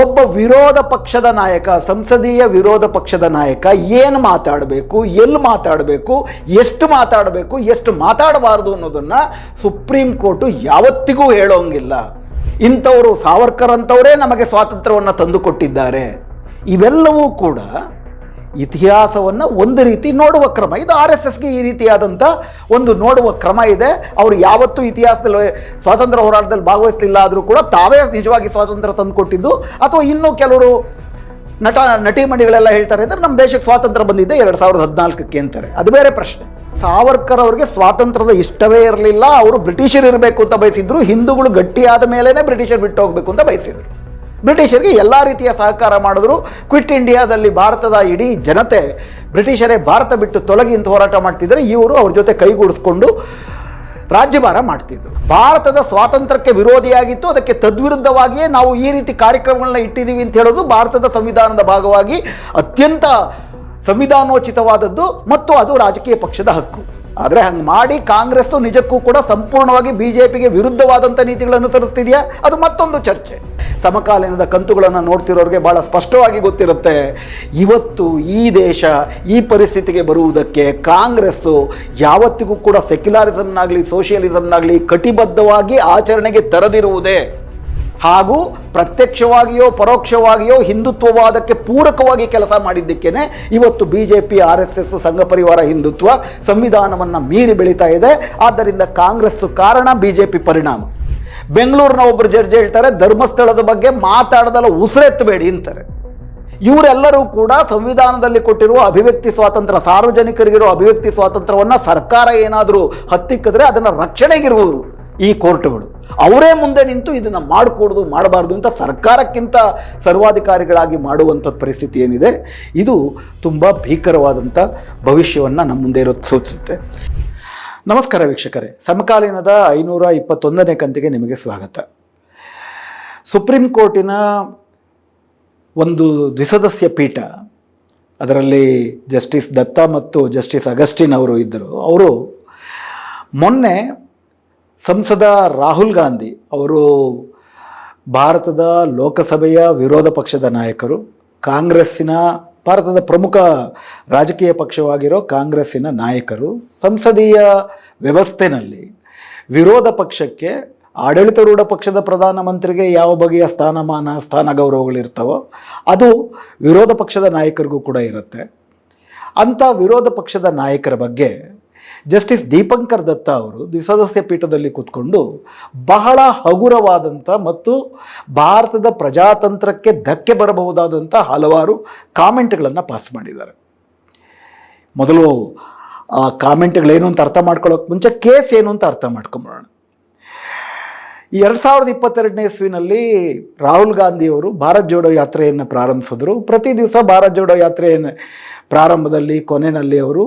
ಒಬ್ಬ ವಿರೋಧ ಪಕ್ಷದ ನಾಯಕ, ಸಂಸದೀಯ ವಿರೋಧ ಪಕ್ಷದ ನಾಯಕ ಏನು ಮಾತಾಡಬೇಕು ಎಲ್ಲಿ ಮಾತಾಡಬೇಕು, ಎಷ್ಟು ಮಾತಾಡಬೇಕು, ಎಷ್ಟು ಮಾತಾಡಬಾರದು ಅನ್ನೋದನ್ನು ಸುಪ್ರೀಂ ಕೋರ್ಟು ಯಾವತ್ತಿಗೂ ಹೇಳೋಂಗಿಲ್ಲ. ಇಂಥವರು ಸಾವರ್ಕರ್ ಅಂಥವರೇ ನಮಗೆ ಸ್ವಾತಂತ್ರ್ಯವನ್ನು ತಂದುಕೊಟ್ಟಿದ್ದಾರೆ. ಇವೆಲ್ಲವೂ ಕೂಡ ಇತಿಹಾಸವನ್ನು ಒಂದು ರೀತಿ ನೋಡುವ ಕ್ರಮ. ಇದು ಆರ್ ಎಸ್ ಎಸ್ಗೆ ಈ ರೀತಿಯಾದಂಥ ಒಂದು ನೋಡುವ ಕ್ರಮ ಇದೆ. ಅವರು ಯಾವತ್ತೂ ಇತಿಹಾಸದಲ್ಲಿ ಸ್ವಾತಂತ್ರ್ಯ ಹೋರಾಟದಲ್ಲಿ ಭಾಗವಹಿಸಲಿಲ್ಲ ಆದರೂ ಕೂಡ ತಾವೇ ನಿಜವಾಗಿ ಸ್ವಾತಂತ್ರ್ಯ ತಂದುಕೊಟ್ಟಿದ್ದು. ಅಥವಾ ಇನ್ನೂ ಕೆಲವರು ನಟ, ನಟಿಮಣಿಗಳೆಲ್ಲ ಹೇಳ್ತಾರೆ ಅಂದರೆ ನಮ್ಮ ದೇಶಕ್ಕೆ ಸ್ವಾತಂತ್ರ್ಯ ಬಂದಿದೆ ಎರಡು ಸಾವಿರದ ಹದಿನಾಲ್ಕಕ್ಕೆ ಅಂತಾರೆ. ಅದು ಬೇರೆ ಪ್ರಶ್ನೆ. ಸಾವರ್ಕರ್ ಅವರಿಗೆ ಸ್ವಾತಂತ್ರ್ಯದ ಇಷ್ಟವೇ ಇರಲಿಲ್ಲ. ಅವರು ಬ್ರಿಟಿಷರು ಇರಬೇಕು ಅಂತ ಬಯಸಿದ್ರು. ಹಿಂದೂಗಳು ಗಟ್ಟಿಯಾದ ಮೇಲೇ ಬ್ರಿಟಿಷರು ಬಿಟ್ಟು ಹೋಗಬೇಕು ಅಂತ ಬಯಸಿದ್ರು. ಬ್ರಿಟಿಷರಿಗೆ ಎಲ್ಲ ರೀತಿಯ ಸಹಕಾರ ಮಾಡಿದ್ರು. ಕ್ವಿಟ್ ಇಂಡಿಯಾದಲ್ಲಿ ಭಾರತದ ಇಡೀ ಜನತೆ ಬ್ರಿಟಿಷರೇ ಭಾರತ ಬಿಟ್ಟು ತೊಲಗಿ ಅಂತ ಹೋರಾಟ ಮಾಡ್ತಿದ್ರೆ ಇವರು ಅವ್ರ ಜೊತೆ ಕೈಗೂಡಿಸ್ಕೊಂಡು ರಾಜ್ಯಭಾರ ಮಾಡ್ತಿದ್ರು. ಭಾರತದ ಸ್ವಾತಂತ್ರ್ಯಕ್ಕೆ ವಿರೋಧಿಯಾಗಿತ್ತು. ಅದಕ್ಕೆ ತದ್ವಿರುದ್ಧವಾಗಿಯೇ ನಾವು ಈ ರೀತಿ ಕಾರ್ಯಕ್ರಮಗಳನ್ನ ಇಟ್ಟಿದ್ದೀವಿ ಅಂತ ಹೇಳೋದು ಭಾರತದ ಸಂವಿಧಾನದ ಭಾಗವಾಗಿ ಅತ್ಯಂತ ಸಂವಿಧಾನೋಚಿತವಾದದ್ದು ಮತ್ತು ಅದು ರಾಜಕೀಯ ಪಕ್ಷದ ಹಕ್ಕು. ಆದರೆ ಹಂಗೆ ಮಾಡಿ ಕಾಂಗ್ರೆಸ್ಸು ನಿಜಕ್ಕೂ ಕೂಡ ಸಂಪೂರ್ಣವಾಗಿ ಬಿ ಜೆ ಪಿಗೆ ವಿರುದ್ಧವಾದಂಥ ನೀತಿಗಳನ್ನು ಅನುಸರಿಸ್ತಿದೆಯಾ? ಅದು ಮತ್ತೊಂದು ಚರ್ಚೆ. ಸಮಕಾಲೀನದ ಕಂತುಗಳನ್ನು ನೋಡ್ತಿರೋರಿಗೆ ಭಾಳ ಸ್ಪಷ್ಟವಾಗಿ ಗೊತ್ತಿರುತ್ತೆ. ಇವತ್ತು ಈ ದೇಶ ಈ ಪರಿಸ್ಥಿತಿಗೆ ಬರುವುದಕ್ಕೆ ಕಾಂಗ್ರೆಸ್ಸು ಯಾವತ್ತಿಗೂ ಕೂಡ ಸೆಕ್ಯುಲಾರಿಸಮ್ನಾಗಲಿ, ಸೋಷಿಯಲಿಸಮ್ನಾಗಲಿ ಕಟಿಬದ್ಧವಾಗಿ ಆಚರಣೆಗೆ ತರದಿರುವುದೇ. ಹಾಗೂ ಪ್ರತ್ಯಕ್ಷವಾಗಿಯೋ, ಪರೋಕ್ಷವಾಗಿಯೋ ಹಿಂದುತ್ವವಾದಕ್ಕೆ ಪೂರಕವಾಗಿ ಕೆಲಸ ಮಾಡಿದ್ದಕ್ಕೇನೆ ಇವತ್ತು B J P R S S Sangh Parivar Hindutva ಸಂವಿಧಾನವನ್ನು ಮೀರಿ ಬೆಳೀತಾ ಇದೆ. ಆದ್ದರಿಂದ ಕಾಂಗ್ರೆಸ್ಸು ಕಾರಣ ಬಿ ಜೆ ಪಿ ಪರಿಣಾಮ. ಬೆಂಗಳೂರಿನ ಒಬ್ಬರು ಜಡ್ಜ್ ಹೇಳ್ತಾರೆ, ಧರ್ಮಸ್ಥಳದ ಬಗ್ಗೆ ಮಾತಾಡದಲ್ಲ ಉಸಿರೆತ್ತಬೇಡಿ ಅಂತಾರೆ. ಇವರೆಲ್ಲರೂ ಕೂಡ ಸಂವಿಧಾನದಲ್ಲಿ ಕೊಟ್ಟಿರುವ ಅಭಿವ್ಯಕ್ತಿ ಸ್ವಾತಂತ್ರ್ಯ, ಸಾರ್ವಜನಿಕರಿಗಿರೋ ಅಭಿವ್ಯಕ್ತಿ ಸ್ವಾತಂತ್ರ್ಯವನ್ನು ಸರ್ಕಾರ ಏನಾದರೂ ಹತ್ತಿಕ್ಕಿದ್ರೆ ಅದನ್ನು ರಕ್ಷಣೆಗಿರುವರು ಈ ಕೋರ್ಟ್ಗಳು. ಅವರೇ ಮುಂದೆ ನಿಂತು ಇದನ್ನು ಮಾಡಿಕೊಡೋದು, ಮಾಡಬಾರ್ದು ಅಂತ ಸರ್ಕಾರಕ್ಕಿಂತ ಸರ್ವಾಧಿಕಾರಿಗಳಾಗಿ ಮಾಡುವಂಥ ಪರಿಸ್ಥಿತಿ ಏನಿದೆ, ಇದು ತುಂಬ ಭೀಕರವಾದಂಥ ಭವಿಷ್ಯವನ್ನು ನಮ್ಮ ಮುಂದೆ ಇರೋದು ಸೂಚಿಸುತ್ತೆ. ನಮಸ್ಕಾರ ವೀಕ್ಷಕರೇ. ಸಮಕಾಲೀನದ ಐನೂರ ಇಪ್ಪತ್ತೊಂದನೇ ಕಂತಿಗೆ ನಿಮಗೆ ಸ್ವಾಗತ. ಸುಪ್ರೀಂ ಕೋರ್ಟಿನ ಒಂದು ದ್ವಿಸದಸ್ಯ ಪೀಠ, ಅದರಲ್ಲಿ ಜಸ್ಟಿಸ್ ದತ್ತಾ ಮತ್ತು ಜಸ್ಟಿಸ್ ಅಗಸ್ಟಿನ್ ಅವರು ಇದ್ದರು. ಅವರು ಮೊನ್ನೆ ಸಂಸದ ರಾಹುಲ್ ಗಾಂಧಿ ಅವರು ಭಾರತದ ಲೋಕಸಭೆಯ ವಿರೋಧ ಪಕ್ಷದ ನಾಯಕರು, ಕಾಂಗ್ರೆಸ್ಸಿನ ಭಾರತದ ಪ್ರಮುಖ ರಾಜಕೀಯ ಪಕ್ಷವಾಗಿರೋ ಕಾಂಗ್ರೆಸ್ಸಿನ ನಾಯಕರು ಸಂಸದೀಯ ವ್ಯವಸ್ಥೆನಲ್ಲಿ ವಿರೋಧ ಪಕ್ಷಕ್ಕೆ ಆಡಳಿತಾರೂಢ ಪಕ್ಷದ ಪ್ರಧಾನಮಂತ್ರಿಗೆ ಯಾವ ಬಗೆಯ ಸ್ಥಾನಮಾನ, ಸ್ಥಾನ ಗೌರವಗಳಿರ್ತವೋ ಅದು ವಿರೋಧ ಪಕ್ಷದ ನಾಯಕರಿಗೂ ಕೂಡ ಇರುತ್ತೆ. ಅಂಥ ವಿರೋಧ ಪಕ್ಷದ ನಾಯಕರ ಬಗ್ಗೆ ಜಸ್ಟಿಸ್ ದೀಪಂಕರ್ ದತ್ತ ಅವರು ದ್ವಿಸದಸ್ಯ ಪೀಠದಲ್ಲಿ ಕೂತ್ಕೊಂಡು ಬಹಳ ಹಗುರವಾದಂಥ ಮತ್ತು ಭಾರತದ ಪ್ರಜಾತಂತ್ರಕ್ಕೆ ಧಕ್ಕೆ ಬರಬಹುದಾದಂಥ ಹಲವಾರು ಕಾಮೆಂಟ್ಗಳನ್ನು ಪಾಸ್ ಮಾಡಿದ್ದಾರೆ. ಮೊದಲು ಆ ಕಾಮೆಂಟ್ಗಳೇನು ಅಂತ ಅರ್ಥ ಮಾಡ್ಕೊಳ್ಳೋಕೆ ಮುಂಚೆ ಕೇಸ್ ಏನು ಅಂತ ಅರ್ಥ ಮಾಡ್ಕೊಂಬೋಣ ಎರಡು ಸಾವಿರದ ಇಪ್ಪತ್ತೆರಡನೇ ಇಸ್ವಿನಲ್ಲಿ ರಾಹುಲ್ ಗಾಂಧಿಯವರು ಭಾರತ್ ಜೋಡೋ ಯಾತ್ರೆಯನ್ನು ಪ್ರಾರಂಭಿಸಿದ್ರು. ಪ್ರತಿ ದಿವಸ ಭಾರತ್ ಜೋಡೋ ಯಾತ್ರೆಯನ್ನು ಪ್ರಾರಂಭದಲ್ಲಿ ಕೊನೆಯಲ್ಲಿ ಅವರು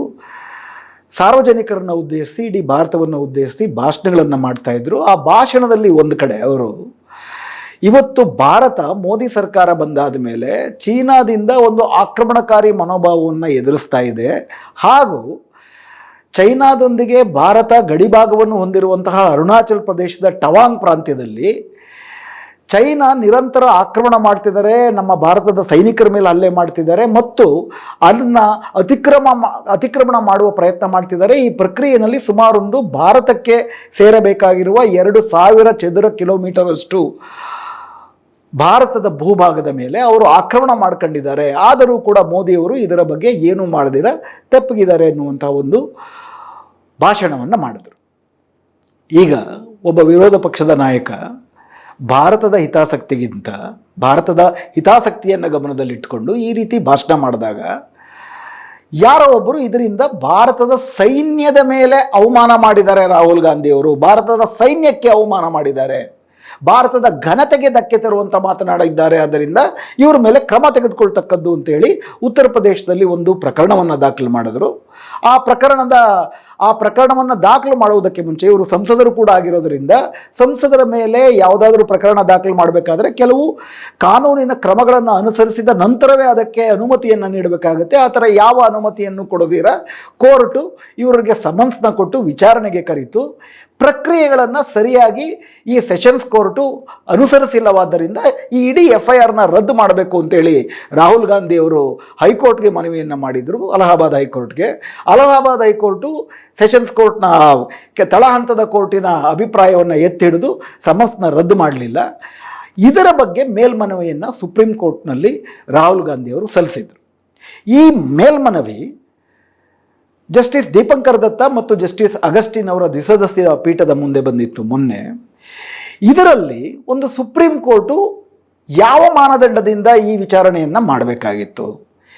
ಸಾರ್ವಜನಿಕರನ್ನು ಉದ್ದೇಶಿಸಿ, ಇಡೀ ಭಾರತವನ್ನು ಉದ್ದೇಶಿಸಿ ಭಾಷಣಗಳನ್ನು ಮಾಡ್ತಾ ಇದ್ರು. ಆ ಭಾಷಣದಲ್ಲಿ ಒಂದು ಕಡೆ ಅವರು, ಇವತ್ತು ಭಾರತ ಮೋದಿ ಸರ್ಕಾರ ಬಂದಾದ ಮೇಲೆ ಚೀನಾದಿಂದ ಒಂದು ಆಕ್ರಮಣಕಾರಿ ಮನೋಭಾವವನ್ನು ಎದುರಿಸ್ತಾ ಇದೆ. ಹಾಗೂ ಚೈನಾದೊಂದಿಗೆ ಭಾರತ ಗಡಿಭಾಗವನ್ನು ಹೊಂದಿರುವಂತಹ ಅರುಣಾಚಲ್ ಪ್ರದೇಶದ ಟವಾಂಗ್ ಪ್ರಾಂತ್ಯದಲ್ಲಿ ಚೈನಾ ನಿರಂತರ ಆಕ್ರಮಣ ಮಾಡ್ತಿದ್ದಾರೆ, ನಮ್ಮ ಭಾರತದ ಸೈನಿಕರ ಮೇಲೆ ಹಲ್ಲೆ ಮಾಡ್ತಿದ್ದಾರೆ ಮತ್ತು ಅದನ್ನು ಅತಿಕ್ರಮ ಅತಿಕ್ರಮಣ ಮಾಡುವ ಪ್ರಯತ್ನ ಮಾಡ್ತಿದ್ದಾರೆ. ಈ ಪ್ರಕ್ರಿಯೆಯಲ್ಲಿ ಸುಮಾರೊಂದು ಭಾರತಕ್ಕೆ ಸೇರಬೇಕಾಗಿರುವ ಎರಡು ಸಾವಿರ ಚದುರ ಕಿಲೋಮೀಟರಷ್ಟು ಭಾರತದ ಭೂಭಾಗದ ಮೇಲೆ ಅವರು ಆಕ್ರಮಣ ಮಾಡ್ಕೊಂಡಿದ್ದಾರೆ. ಆದರೂ ಕೂಡ ಮೋದಿಯವರು ಇದರ ಬಗ್ಗೆ ಏನೂ ಮಾಡದಿರ, ತಪ್ಪಗಿದ್ದಾರೆ ಎನ್ನುವಂಥ ಒಂದು ಭಾಷಣವನ್ನು ಮಾಡಿದರು. ಈಗ ಒಬ್ಬ ವಿರೋಧ ಪಕ್ಷದ ನಾಯಕ ಭಾರತದ ಹಿತಾಸಕ್ತಿಗಿಂತ, ಭಾರತದ ಹಿತಾಸಕ್ತಿಯನ್ನು ಗಮನದಲ್ಲಿಟ್ಟುಕೊಂಡು ಈ ರೀತಿ ಭಾಷಣ ಮಾಡಿದಾಗ, ಯಾರೋ ಒಬ್ಬರು ಇದರಿಂದ ಭಾರತದ ಸೈನ್ಯದ ಮೇಲೆ ಅವಮಾನ ಮಾಡಿದ್ದಾರೆ ರಾಹುಲ್ ಗಾಂಧಿಯವರು. ಭಾರತದ ಸೈನ್ಯಕ್ಕೆ ಅವಮಾನ ಮಾಡಿದ್ದಾರೆ. ಭಾರತದ ಘನತೆಗೆ ಧಕ್ಕೆ ತರುವಂಥ ಮಾತನಾಡಿದ್ದಾರೆ. ಆದ್ದರಿಂದ ಇವರ ಮೇಲೆ ಕ್ರಮ ತೆಗೆದುಕೊಳ್ತಕ್ಕದ್ದು ಅಂತೇಳಿ ಉತ್ತರ ಪ್ರದೇಶದಲ್ಲಿ ಒಂದು ಪ್ರಕರಣವನ್ನು ದಾಖಲು ಮಾಡಿದರು. ಆ ಪ್ರಕರಣದ, ಆ ಪ್ರಕರಣವನ್ನು ದಾಖಲು ಮಾಡುವುದಕ್ಕೆ ಮುಂಚೆ ಇವರು ಸಂಸದರು ಕೂಡ ಆಗಿರೋದರಿಂದ ಸಂಸದರ ಮೇಲೆ ಯಾವುದಾದ್ರೂ ಪ್ರಕರಣ ದಾಖಲು ಮಾಡಬೇಕಾದ್ರೆ ಕೆಲವು ಕಾನೂನಿನ ಕ್ರಮಗಳನ್ನು ಅನುಸರಿಸಿದ ನಂತರವೇ ಅದಕ್ಕೆ ಅನುಮತಿಯನ್ನು ನೀಡಬೇಕಾಗುತ್ತೆ. ಆ ಥರ ಯಾವ ಅನುಮತಿಯನ್ನು ಕೊಡದಿರ ಕೋರ್ಟು ಇವರಿಗೆ ಸಮನ್ಸ್ನ ಕೊಟ್ಟು ವಿಚಾರಣೆಗೆ ಕರೀತು. ಪ್ರಕ್ರಿಯೆಗಳನ್ನು ಸರಿಯಾಗಿ ಈ ಸೆಷನ್ಸ್ ಕೋರ್ಟು ಅನುಸರಿಸಿಲ್ಲವಾದ್ದರಿಂದ ಈ ಇಡೀ ಎಫ್ ಐ ಆರ್ನ ರದ್ದು ಮಾಡಬೇಕು ಅಂತೇಳಿ ರಾಹುಲ್ ಗಾಂಧಿ ಅವರು ಹೈಕೋರ್ಟ್ಗೆ ಮನವಿಯನ್ನು ಮಾಡಿದರು, ಅಲಹಾಬಾದ್ ಹೈಕೋರ್ಟ್ಗೆ. ಅಲಹಾಬಾದ್ ಹೈಕೋರ್ಟು ಸೆಷನ್ಸ್ ಕೋರ್ಟ್ನ ತಳಹಂತದ ಕೋರ್ಟಿನ ಅಭಿಪ್ರಾಯವನ್ನು ಎತ್ತಿ ಹಿಡಿದು ಸಮನ್ಸ್ನ ರದ್ದು ಮಾಡಲಿಲ್ಲ. ಇದರ ಬಗ್ಗೆ ಮೇಲ್ಮನವಿಯನ್ನು ಸುಪ್ರೀಂ ಕೋರ್ಟ್ನಲ್ಲಿ ರಾಹುಲ್ ಗಾಂಧಿಯವರು ಸಲ್ಲಿಸಿದರು. ಈ ಮೇಲ್ಮನವಿ ಜಸ್ಟಿಸ್ ದೀಪಂಕರ್ ದತ್ತ ಮತ್ತು ಜಸ್ಟಿಸ್ ಅಗಸ್ಟಿನ್ ಅವರ ದ್ವಿಸದಸ್ಯ ಪೀಠದ ಮುಂದೆ ಬಂದಿತ್ತು ಮೊನ್ನೆ. ಇದರಲ್ಲಿ ಒಂದು ಸುಪ್ರೀಂ ಕೋರ್ಟು ಯಾವ ಮಾನದಂಡದಿಂದ ಈ ವಿಚಾರಣೆಯನ್ನು ಮಾಡಬೇಕಾಗಿತ್ತು.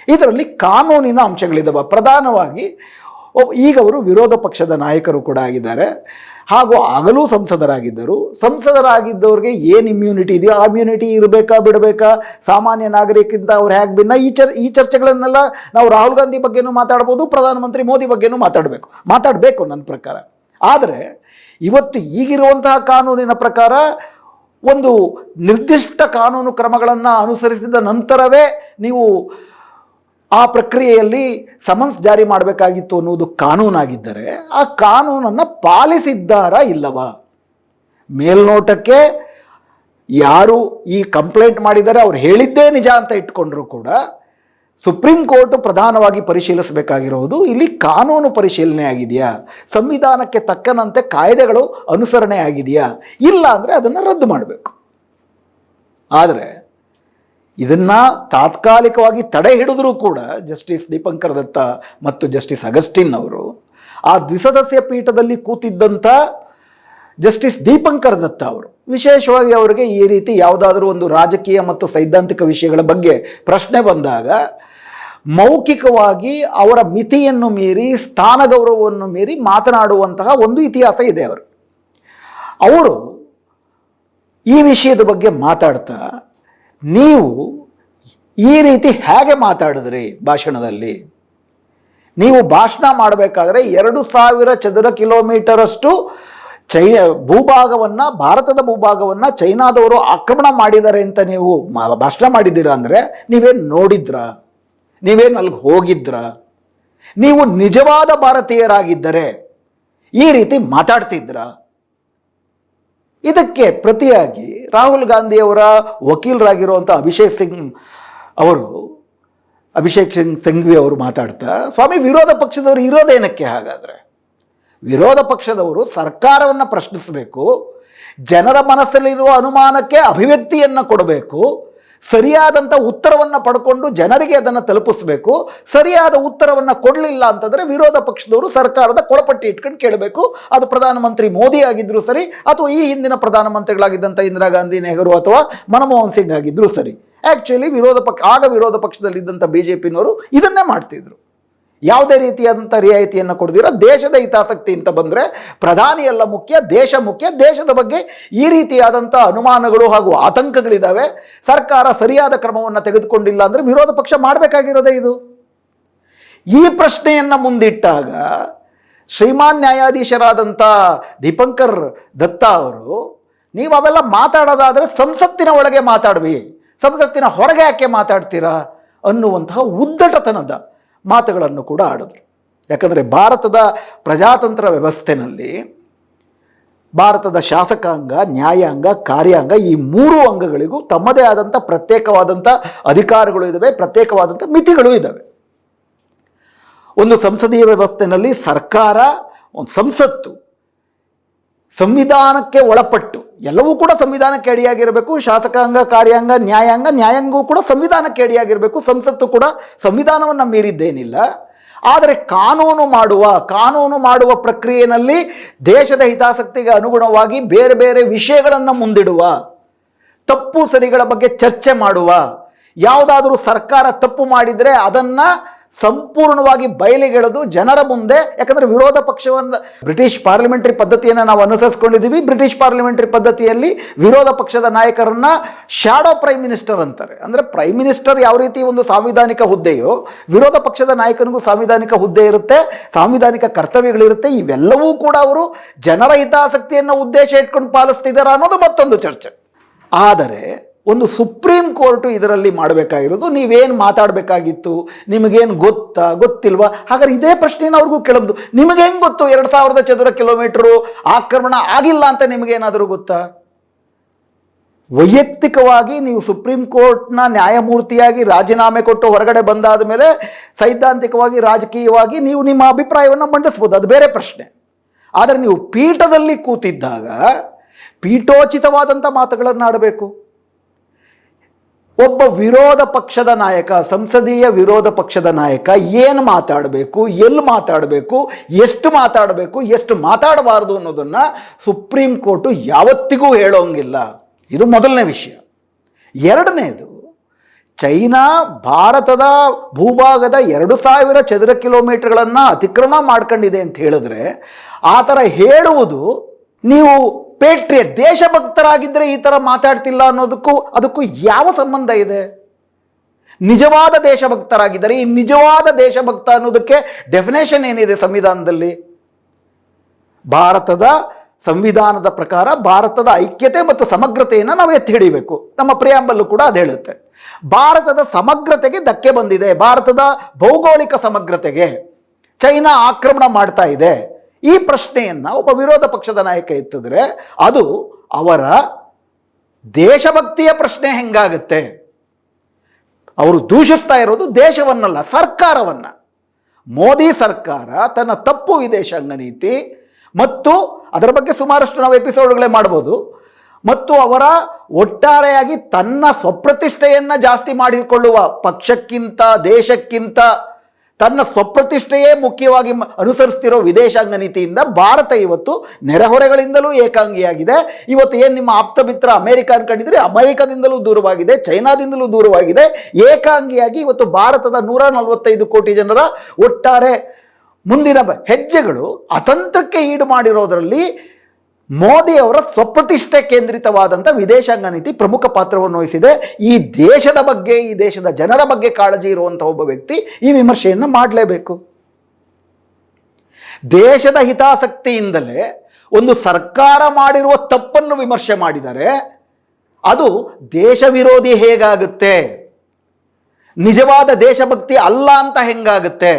ಇದರಲ್ಲಿ ಕಾನೂನಿನ ಅಂಶಗಳಿದ್ದಾವೆ ಪ್ರಧಾನವಾಗಿ ಈಗ ಅವರು ವಿರೋಧ ಪಕ್ಷದ ನಾಯಕರು ಕೂಡ ಆಗಿದ್ದಾರೆ. ಹಾಗೂ ಆಗಲೂ ಸಂಸದರಾಗಿದ್ದರು. ಸಂಸದರಾಗಿದ್ದವ್ರಿಗೆ ಏನು ಇಮ್ಯುನಿಟಿ ಇದೆಯೋ ಆ ಇಮ್ಯುನಿಟಿ ಇರಬೇಕಾ, ಬಿಡಬೇಕಾ? ಸಾಮಾನ್ಯ ನಾಗರಿಕಿಂತ ಅವ್ರು ಹೇಗೆ ಭಿನ್ನ? ಈ ಚರ್, ಈ ಚರ್ಚೆಗಳನ್ನೆಲ್ಲ ನಾವು ರಾಹುಲ್ ಗಾಂಧಿ ಬಗ್ಗೆನೂ ಮಾತಾಡ್ಬೋದು, ಪ್ರಧಾನಮಂತ್ರಿ ಮೋದಿ ಬಗ್ಗೆನೂ ಮಾತಾಡಬೇಕು. ಮಾತಾಡಬೇಕು ನನ್ನ ಪ್ರಕಾರ. ಆದರೆ ಇವತ್ತು ಈಗಿರುವಂತಹ ಕಾನೂನಿನ ಪ್ರಕಾರ ಒಂದು ನಿರ್ದಿಷ್ಟ ಕಾನೂನು ಕ್ರಮಗಳನ್ನು ಅನುಸರಿಸಿದ ನಂತರವೇ ನೀವು ಆ ಪ್ರಕ್ರಿಯೆಯಲ್ಲಿ ಸಮನ್ಸ್ ಜಾರಿ ಮಾಡಬೇಕಾಗಿತ್ತು ಅನ್ನುವುದು ಕಾನೂನಾಗಿದ್ದರೆ ಆ ಕಾನೂನನ್ನು ಪಾಲಿಸಿದ್ದಾರಾ ಇಲ್ಲವ? ಮೇಲ್ನೋಟಕ್ಕೆ ಯಾರು ಈ ಕಂಪ್ಲೇಂಟ್ ಮಾಡಿದರೆ ಅವ್ರು ಹೇಳಿದ್ದೇ ನಿಜ ಅಂತ ಇಟ್ಕೊಂಡ್ರೂ ಕೂಡ ಸುಪ್ರೀಂ ಕೋರ್ಟ್ ಪ್ರಧಾನವಾಗಿ ಪರಿಶೀಲಿಸಬೇಕಾಗಿರುವುದು ಇಲ್ಲಿ ಕಾನೂನು ಪರಿಶೀಲನೆ ಆಗಿದೆಯಾ? ಸಂವಿಧಾನಕ್ಕೆ ತಕ್ಕನಂತೆ ಕಾಯ್ದೆಗಳು ಅನುಸರಣೆ ಆಗಿದೆಯಾ? ಇಲ್ಲ ಅಂದರೆ ಅದನ್ನು ರದ್ದು ಮಾಡಬೇಕು. ಆದರೆ ಇದನ್ನ ತಾತ್ಕಾಲಿಕವಾಗಿ ತಡೆ ಹಿಡಿದ್ರೂ ಕೂಡ ಜಸ್ಟಿಸ್ ದೀಪಂಕರ್ ದತ್ತ ಮತ್ತು ಜಸ್ಟಿಸ್ ಅಗಸ್ಟಿನ್ ಅವರು ಆ ದ್ವಿಸದಸ್ಯ ಪೀಠದಲ್ಲಿ ಕೂತಿದ್ದಂಥ ಜಸ್ಟಿಸ್ ದೀಪಂಕರ್ ದತ್ತ ಅವರು. ವಿಶೇಷವಾಗಿ ಅವರಿಗೆ ಈ ರೀತಿ ಯಾವುದಾದ್ರೂ ಒಂದು ರಾಜಕೀಯ ಮತ್ತು ಸೈದ್ಧಾಂತಿಕ ವಿಷಯಗಳ ಬಗ್ಗೆ ಪ್ರಶ್ನೆ ಬಂದಾಗ ಮೌಖಿಕವಾಗಿ ಅವರ ಮಿತಿಯನ್ನು ಮೀರಿ ಸ್ಥಾನ ಗೌರವವನ್ನು ಮೀರಿ ಮಾತನಾಡುವಂತಹ ಒಂದು ಇತಿಹಾಸ ಇದೆ ಅವರು. ಅವರು ಈ ವಿಷಯದ ಬಗ್ಗೆ ಮಾತಾಡ್ತಾ ನೀವು ಈ ರೀತಿ ಹೇಗೆ ಮಾತಾಡಿದ್ರಿ ಭಾಷಣದಲ್ಲಿ? ನೀವು ಭಾಷಣ ಮಾಡಬೇಕಾದ್ರೆ ಎರಡು ಸಾವಿರ ಚದುರ ಕಿಲೋಮೀಟರಷ್ಟು ಚೈ, ಭೂಭಾಗವನ್ನು, ಭಾರತದ ಭೂಭಾಗವನ್ನು ಚೈನಾದವರು ಆಕ್ರಮಣ ಮಾಡಿದ್ದಾರೆ ಅಂತ ನೀವು ಭಾಷಣ ಮಾಡಿದ್ದೀರಾ ಅಂದರೆ ನೀವೇನು ನೋಡಿದ್ರಾ? ನೀವೇನು ಅಲ್ಲಿಗೆ ಹೋಗಿದ್ರ? ನೀವು ನಿಜವಾದ ಭಾರತೀಯರಾಗಿದ್ದರೆ ಈ ರೀತಿ ಮಾತಾಡ್ತಿದ್ರಾ? ಇದಕ್ಕೆ ಪ್ರತಿಯಾಗಿ ರಾಹುಲ್ ಗಾಂಧಿಯವರ ವಕೀಲರಾಗಿರುವಂಥ ಅಭಿಷೇಕ್ ಸಿಂಗ್ ಅವರು, ಅಭಿಷೇಕ್ ಸಿಂಗ್ ಸಿಂಘ್ವಿ ಅವರು ಮಾತಾಡ್ತಾ, ಸ್ವಾಮಿ ವಿರೋಧ ಪಕ್ಷದವರು ಇರೋದೇನಕ್ಕೆ ಹಾಗಾದರೆ? ವಿರೋಧ ಪಕ್ಷದವರು ಸರ್ಕಾರವನ್ನು ಪ್ರಶ್ನಿಸಬೇಕು, ಜನರ ಮನಸ್ಸಲ್ಲಿರುವ ಅನುಮಾನಕ್ಕೆ ಅಭಿವ್ಯಕ್ತಿಯನ್ನು ಕೊಡಬೇಕು ಸರಿಯಾದಂಥ ಉತ್ತರವನ್ನು ಪಡ್ಕೊಂಡು ಜನರಿಗೆ ಅದನ್ನು ತಲುಪಿಸಬೇಕು. ಸರಿಯಾದ ಉತ್ತರವನ್ನು ಕೊಡಲಿಲ್ಲ ಅಂತಂದರೆ ವಿರೋಧ ಪಕ್ಷದವರು ಸರ್ಕಾರದ ಕೊಳಪಟ್ಟಿ ಇಟ್ಕೊಂಡು ಕೇಳಬೇಕು. ಅದು ಪ್ರಧಾನಮಂತ್ರಿ ಮೋದಿ ಆಗಿದ್ದರೂ ಸರಿ, ಅಥವಾ ಈ ಹಿಂದಿನ ಪ್ರಧಾನಮಂತ್ರಿಗಳಾಗಿದ್ದಂಥ ಇಂದಿರಾ ಗಾಂಧಿ, ನೆಹರು ಅಥವಾ ಮನಮೋಹನ್ ಸಿಂಗ್ ಆಗಿದ್ದರೂ ಸರಿ. ಆ್ಯಕ್ಚುಲಿ ವಿರೋಧ ಪಕ್ಷ, ಆಗ ವಿರೋಧ ಪಕ್ಷದಲ್ಲಿದ್ದಂಥ ಬಿ ಜೆ ಪಿನವರು ಇದನ್ನೇ ಮಾಡ್ತಿದ್ರು. ಯಾವುದೇ ರೀತಿಯಾದಂಥ ರಿಯಾಯಿತಿಯನ್ನು ಕೊಡ್ದಿರ, ದೇಶದ ಹಿತಾಸಕ್ತಿ ಅಂತ ಬಂದರೆ ಪ್ರಧಾನಿ ಎಲ್ಲ ಮುಖ್ಯ, ದೇಶ ಮುಖ್ಯ, ದೇಶದ ಬಗ್ಗೆ ಈ ರೀತಿಯಾದಂಥ ಅನುಮಾನಗಳು ಹಾಗೂ ಆತಂಕಗಳಿದ್ದಾವೆ ಸರ್ಕಾರ ಸರಿಯಾದ ಕ್ರಮವನ್ನು ತೆಗೆದುಕೊಂಡಿಲ್ಲ ಅಂದರೆ ವಿರೋಧ ಪಕ್ಷ ಮಾಡಬೇಕಾಗಿರೋದೇ ಇದು. ಈ ಪ್ರಶ್ನೆಯನ್ನು ಮುಂದಿಟ್ಟಾಗ ಶ್ರೀಮಾನ್ ನ್ಯಾಯಾಧೀಶರಾದಂಥ ದೀಪಂಕರ್ ದತ್ತ ಅವರು, ನೀವು ಅವೆಲ್ಲ ಮಾತಾಡೋದಾದರೆ ಸಂಸತ್ತಿನ ಒಳಗೆ ಮಾತಾಡ್ವಿ, ಸಂಸತ್ತಿನ ಹೊರಗೆ ಯಾಕೆ ಮಾತಾಡ್ತೀರಾ? ಅನ್ನುವಂತಹ ಉದ್ದಟತನದ ಮಾತುಗಳನ್ನು ಕೂಡ ಆಡಿದ್ರು ಯಾಕಂದರೆ ಭಾರತದ ಪ್ರಜಾತಂತ್ರ ವ್ಯವಸ್ಥೆನಲ್ಲಿ ಭಾರತದ ಶಾಸಕಾಂಗ, ನ್ಯಾಯಾಂಗ, ಕಾರ್ಯಾಂಗ ಈ ಮೂರು ಅಂಗಗಳಿಗೂ ತಮ್ಮದೇ ಆದಂಥ ಪ್ರತ್ಯೇಕವಾದಂಥ ಅಧಿಕಾರಗಳು ಇದ್ದಾವೆ ಪ್ರತ್ಯೇಕವಾದಂಥ ಮಿತಿಗಳು ಇದ್ದಾವೆ ಒಂದು ಸಂಸದೀಯ ವ್ಯವಸ್ಥೆಯಲ್ಲಿ ಸರ್ಕಾರ, ಒಂದು ಸಂಸತ್ತು ಸಂವಿಧಾನಕ್ಕೆ ಒಳಪಟ್ಟು ಎಲ್ಲವೂ ಕೂಡ ಸಂವಿಧಾನಕ್ಕೆ ಅಡಿಯಾಗಿರಬೇಕು, ಶಾಸಕಾಂಗ, ಕಾರ್ಯಾಂಗ, ನ್ಯಾಯಾಂಗ, ನ್ಯಾಯಾಂಗವೂ ಕೂಡ ಸಂವಿಧಾನಕ್ಕೆ ಅಡಿಯಾಗಿರಬೇಕು, ಸಂಸತ್ತು ಕೂಡ ಸಂವಿಧಾನವನ್ನು ಮೀರಿದ್ದೇನಿಲ್ಲ. ಆದರೆ ಕಾನೂನು ಮಾಡುವ ಕಾನೂನು ಮಾಡುವ ಪ್ರಕ್ರಿಯೆಯಲ್ಲಿ ದೇಶದ ಹಿತಾಸಕ್ತಿಗೆ ಅನುಗುಣವಾಗಿ ಬೇರೆ ಬೇರೆ ವಿಷಯಗಳನ್ನು ಮುಂದಿಡುವ, ತಪ್ಪು ಸರಿಗಳ ಬಗ್ಗೆ ಚರ್ಚೆ ಮಾಡುವ, ಯಾವುದಾದರೂ ಸರ್ಕಾರ ತಪ್ಪು ಮಾಡಿದರೆ ಅದನ್ನು ಸಂಪೂರ್ಣವಾಗಿ ಬಯಲಿಗೆಳೆದು ಜನರ ಮುಂದೆ, ಯಾಕಂದರೆ ವಿರೋಧ ಪಕ್ಷವನ್ನು ಬ್ರಿಟಿಷ್ ಪಾರ್ಲಿಮೆಂಟರಿ ಪದ್ಧತಿಯನ್ನು ನಾವು ಅನುಸರಿಸ್ಕೊಂಡಿದ್ದೀವಿ ಬ್ರಿಟಿಷ್ ಪಾರ್ಲಿಮೆಂಟರಿ ಪದ್ಧತಿಯಲ್ಲಿ ವಿರೋಧ ಪಕ್ಷದ ನಾಯಕರನ್ನ ಶಾಡೋ ಪ್ರೈಮ್ ಮಿನಿಸ್ಟರ್ ಅಂತಾರೆ. ಅಂದರೆ ಪ್ರೈಮ್ ಮಿನಿಸ್ಟರ್ ಯಾವ ರೀತಿ ಒಂದು ಸಾಂವಿಧಾನಿಕ ಹುದ್ದೆಯೋ, ವಿರೋಧ ಪಕ್ಷದ ನಾಯಕನಿಗೂ ಸಾಂವಿಧಾನಿಕ ಹುದ್ದೆ ಇರುತ್ತೆ, ಸಾಂವಿಧಾನಿಕ ಕರ್ತವ್ಯಗಳಿರುತ್ತೆ, ಇವೆಲ್ಲವೂ ಕೂಡ ಅವರು ಜನರ ಹಿತಾಸಕ್ತಿಯನ್ನು ಉದ್ದೇಶ ಇಟ್ಕೊಂಡು ಪಾಲಿಸ್ತಿದ್ದಾರೆ ಅನ್ನೋದು ಮತ್ತೊಂದು ಚರ್ಚೆ. ಆದರೆ ಒಂದು ಸುಪ್ರೀಂ ಕೋರ್ಟು ಇದರಲ್ಲಿ ಮಾಡಬೇಕಾಗಿರೋದು, ನೀವೇನು ಮಾತಾಡಬೇಕಾಗಿತ್ತು, ನಿಮಗೇನು ಗೊತ್ತಾ, ಗೊತ್ತಿಲ್ವಾ? ಹಾಗಾದ್ರೆ ಇದೇ ಪ್ರಶ್ನೆಯನ್ನು ಅವ್ರಿಗೂ ಕೇಳಬಹುದು ನಿಮಗೆ ಹೆಂಗೆ ಗೊತ್ತು ಎರಡು ಸಾವಿರದ ಚದುರ ಕಿಲೋಮೀಟ್ರು ಆಕ್ರಮಣ ಆಗಿಲ್ಲ ಅಂತ ನಿಮಗೇನಾದರೂ ಗೊತ್ತಾ? ವೈಯಕ್ತಿಕವಾಗಿ ನೀವು ಸುಪ್ರೀಂ ಕೋರ್ಟ್ನ ನ್ಯಾಯಮೂರ್ತಿಯಾಗಿ ರಾಜೀನಾಮೆ ಕೊಟ್ಟು ಹೊರಗಡೆ ಬಂದಾದ ಮೇಲೆ ಸೈದ್ಧಾಂತಿಕವಾಗಿ, ರಾಜಕೀಯವಾಗಿ ನೀವು ನಿಮ್ಮ ಅಭಿಪ್ರಾಯವನ್ನು ಮಂಡಿಸ್ಬೋದು. ಅದು ಬೇರೆ ಪ್ರಶ್ನೆ. ಆದರೆ ನೀವು ಪೀಠದಲ್ಲಿ ಕೂತಿದ್ದಾಗ ಪೀಠೋಚಿತವಾದಂಥ ಮಾತುಗಳನ್ನು ಆಡಬೇಕು. ಒಬ್ಬ ವಿರೋಧ ಪಕ್ಷದ ನಾಯಕ, ಸಂಸದೀಯ ವಿರೋಧ ಪಕ್ಷದ ನಾಯಕ ಏನು ಮಾತಾಡಬೇಕು ಎಲ್ಲಿ ಮಾತಾಡಬೇಕು, ಎಷ್ಟು ಮಾತಾಡಬೇಕು, ಎಷ್ಟು ಮಾತಾಡಬಾರ್ದು ಅನ್ನೋದನ್ನು ಸುಪ್ರೀಂ ಕೋರ್ಟು ಯಾವತ್ತಿಗೂ ಹೇಳೋಂಗಿಲ್ಲ. ಇದು ಮೊದಲನೇ ವಿಷಯ. ಎರಡನೇದು, ಚೈನಾ ಭಾರತದ ಭೂಭಾಗದ ಎರಡು ಸಾವಿರ ಚದರ ಕಿಲೋಮೀಟರ್ಗಳನ್ನು ಅತಿಕ್ರಮ ಮಾಡ್ಕೊಂಡಿದೆ ಅಂತ ಹೇಳಿದ್ರೆ, ಆ ಥರ ಹೇಳುವುದು ನೀವು ಪೇಟ್ರಿಯಟ್ ದೇಶಭಕ್ತರಾಗಿದ್ದರೆ ಈ ಥರ ಮಾತಾಡ್ತಿಲ್ಲ ಅನ್ನೋದಕ್ಕೂ ಅದಕ್ಕೂ ಯಾವ ಸಂಬಂಧ ಇದೆ? ನಿಜವಾದ ದೇಶಭಕ್ತರಾಗಿದ್ದರೆ ಈ ನಿಜವಾದ ದೇಶಭಕ್ತ ಅನ್ನೋದಕ್ಕೆ ಡೆಫಿನೇಷನ್ ಏನಿದೆ ಸಂವಿಧಾನದಲ್ಲಿ? ಭಾರತದ ಸಂವಿಧಾನದ ಪ್ರಕಾರ ಭಾರತದ ಐಕ್ಯತೆ ಮತ್ತು ಸಮಗ್ರತೆಯನ್ನು ನಾವು ಎತ್ತಿ ಹಿಡಿಬೇಕು. ನಮ್ಮ ಪ್ರಿಯಾಂಬಲ್ಲು ಕೂಡ ಅದು ಹೇಳುತ್ತೆ. ಭಾರತದ ಸಮಗ್ರತೆಗೆ ಧಕ್ಕೆ ಬಂದಿದೆ. ಭಾರತದ ಭೌಗೋಳಿಕ ಸಮಗ್ರತೆಗೆ ಚೈನಾ ಆಕ್ರಮಣ ಮಾಡ್ತಾ ಇದೆ. ಈ ಪ್ರಶ್ನೆಯನ್ನು ಒಬ್ಬ ವಿರೋಧ ಪಕ್ಷದ ನಾಯಕ ಎತ್ತಿದ್ರೆ ಅದು ಅವರ ದೇಶಭಕ್ತಿಯ ಪ್ರಶ್ನೆ ಹೆಂಗಾಗುತ್ತೆ? ಅವರು ದೂಷಿಸ್ತಾ ಇರೋದು ದೇಶವನ್ನಲ್ಲ, ಸರ್ಕಾರವನ್ನು. ಮೋದಿ ಸರ್ಕಾರ ತನ್ನ ತಪ್ಪು ವಿದೇಶಾಂಗ ನೀತಿ ಮತ್ತು ಅದರ ಬಗ್ಗೆ ಸುಮಾರಷ್ಟು ನಾವು ಎಪಿಸೋಡ್ಗಳೇ ಮಾಡ್ಬೋದು. ಮತ್ತು ಅವರ ಒಟ್ಟಾರೆಯಾಗಿ ತನ್ನ ಸ್ವಪ್ರತಿಷ್ಠೆಯನ್ನು ಜಾಸ್ತಿ ಮಾಡಿಕೊಳ್ಳುವ ಪಕ್ಷಕ್ಕಿಂತ, ದೇಶಕ್ಕಿಂತ ತನ್ನ ಸ್ವಪ್ರತಿಷ್ಠೆಯೇ ಮುಖ್ಯವಾಗಿ ಅನುಸರಿಸ್ತಿರೋ ವಿದೇಶಾಂಗ ನೀತಿಯಿಂದ ಭಾರತ ಇವತ್ತು ನೆರೆಹೊರೆಗಳಿಂದಲೂ ಏಕಾಂಗಿಯಾಗಿದೆ. ಇವತ್ತು ಏನು ನಿಮ್ಮ ಆಪ್ತ ಮಿತ್ರ ಅಮೆರಿಕ ಅನ್ಕೊಂಡಿದ್ರೆ ಅಮೆರಿಕದಿಂದಲೂ ದೂರವಾಗಿದೆ, ಚೈನಾದಿಂದಲೂ ದೂರವಾಗಿದೆ. ಏಕಾಂಗಿಯಾಗಿ ಇವತ್ತು ಭಾರತದ ನೂರ ನಲವತ್ತೈದು ಕೋಟಿ ಜನರ ಒಟ್ಟಾರೆ ಮುಂದಿನ ಹೆಜ್ಜೆಗಳು ಅತಂತ್ರಕ್ಕೆ ಈಡು ಮಾಡಿರೋದರಲ್ಲಿ ಮೋದಿ ಅವರ ಸ್ವಪ್ರತಿಷ್ಠೆ ಕೇಂದ್ರಿತವಾದಂಥ ವಿದೇಶಾಂಗ ನೀತಿ ಪ್ರಮುಖ ಪಾತ್ರವನ್ನು ವಹಿಸಿದೆ. ಈ ದೇಶದ ಬಗ್ಗೆ, ಈ ದೇಶದ ಜನರ ಬಗ್ಗೆ ಕಾಳಜಿ ಇರುವಂಥ ಒಬ್ಬ ವ್ಯಕ್ತಿ ಈ ವಿಮರ್ಶೆಯನ್ನು ಮಾಡಲೇಬೇಕು. ದೇಶದ ಹಿತಾಸಕ್ತಿಯಿಂದಲೇ ಒಂದು ಸರ್ಕಾರ ಮಾಡಿರುವ ತಪ್ಪನ್ನು ವಿಮರ್ಶೆ ಮಾಡಿದರೆ ಅದು ದೇಶ ವಿರೋಧಿ ಹೇಗಾಗುತ್ತೆ? ನಿಜವಾದ ದೇಶಭಕ್ತಿ ಅಲ್ಲ ಅಂತ ಹೆಂಗಾಗುತ್ತೆ?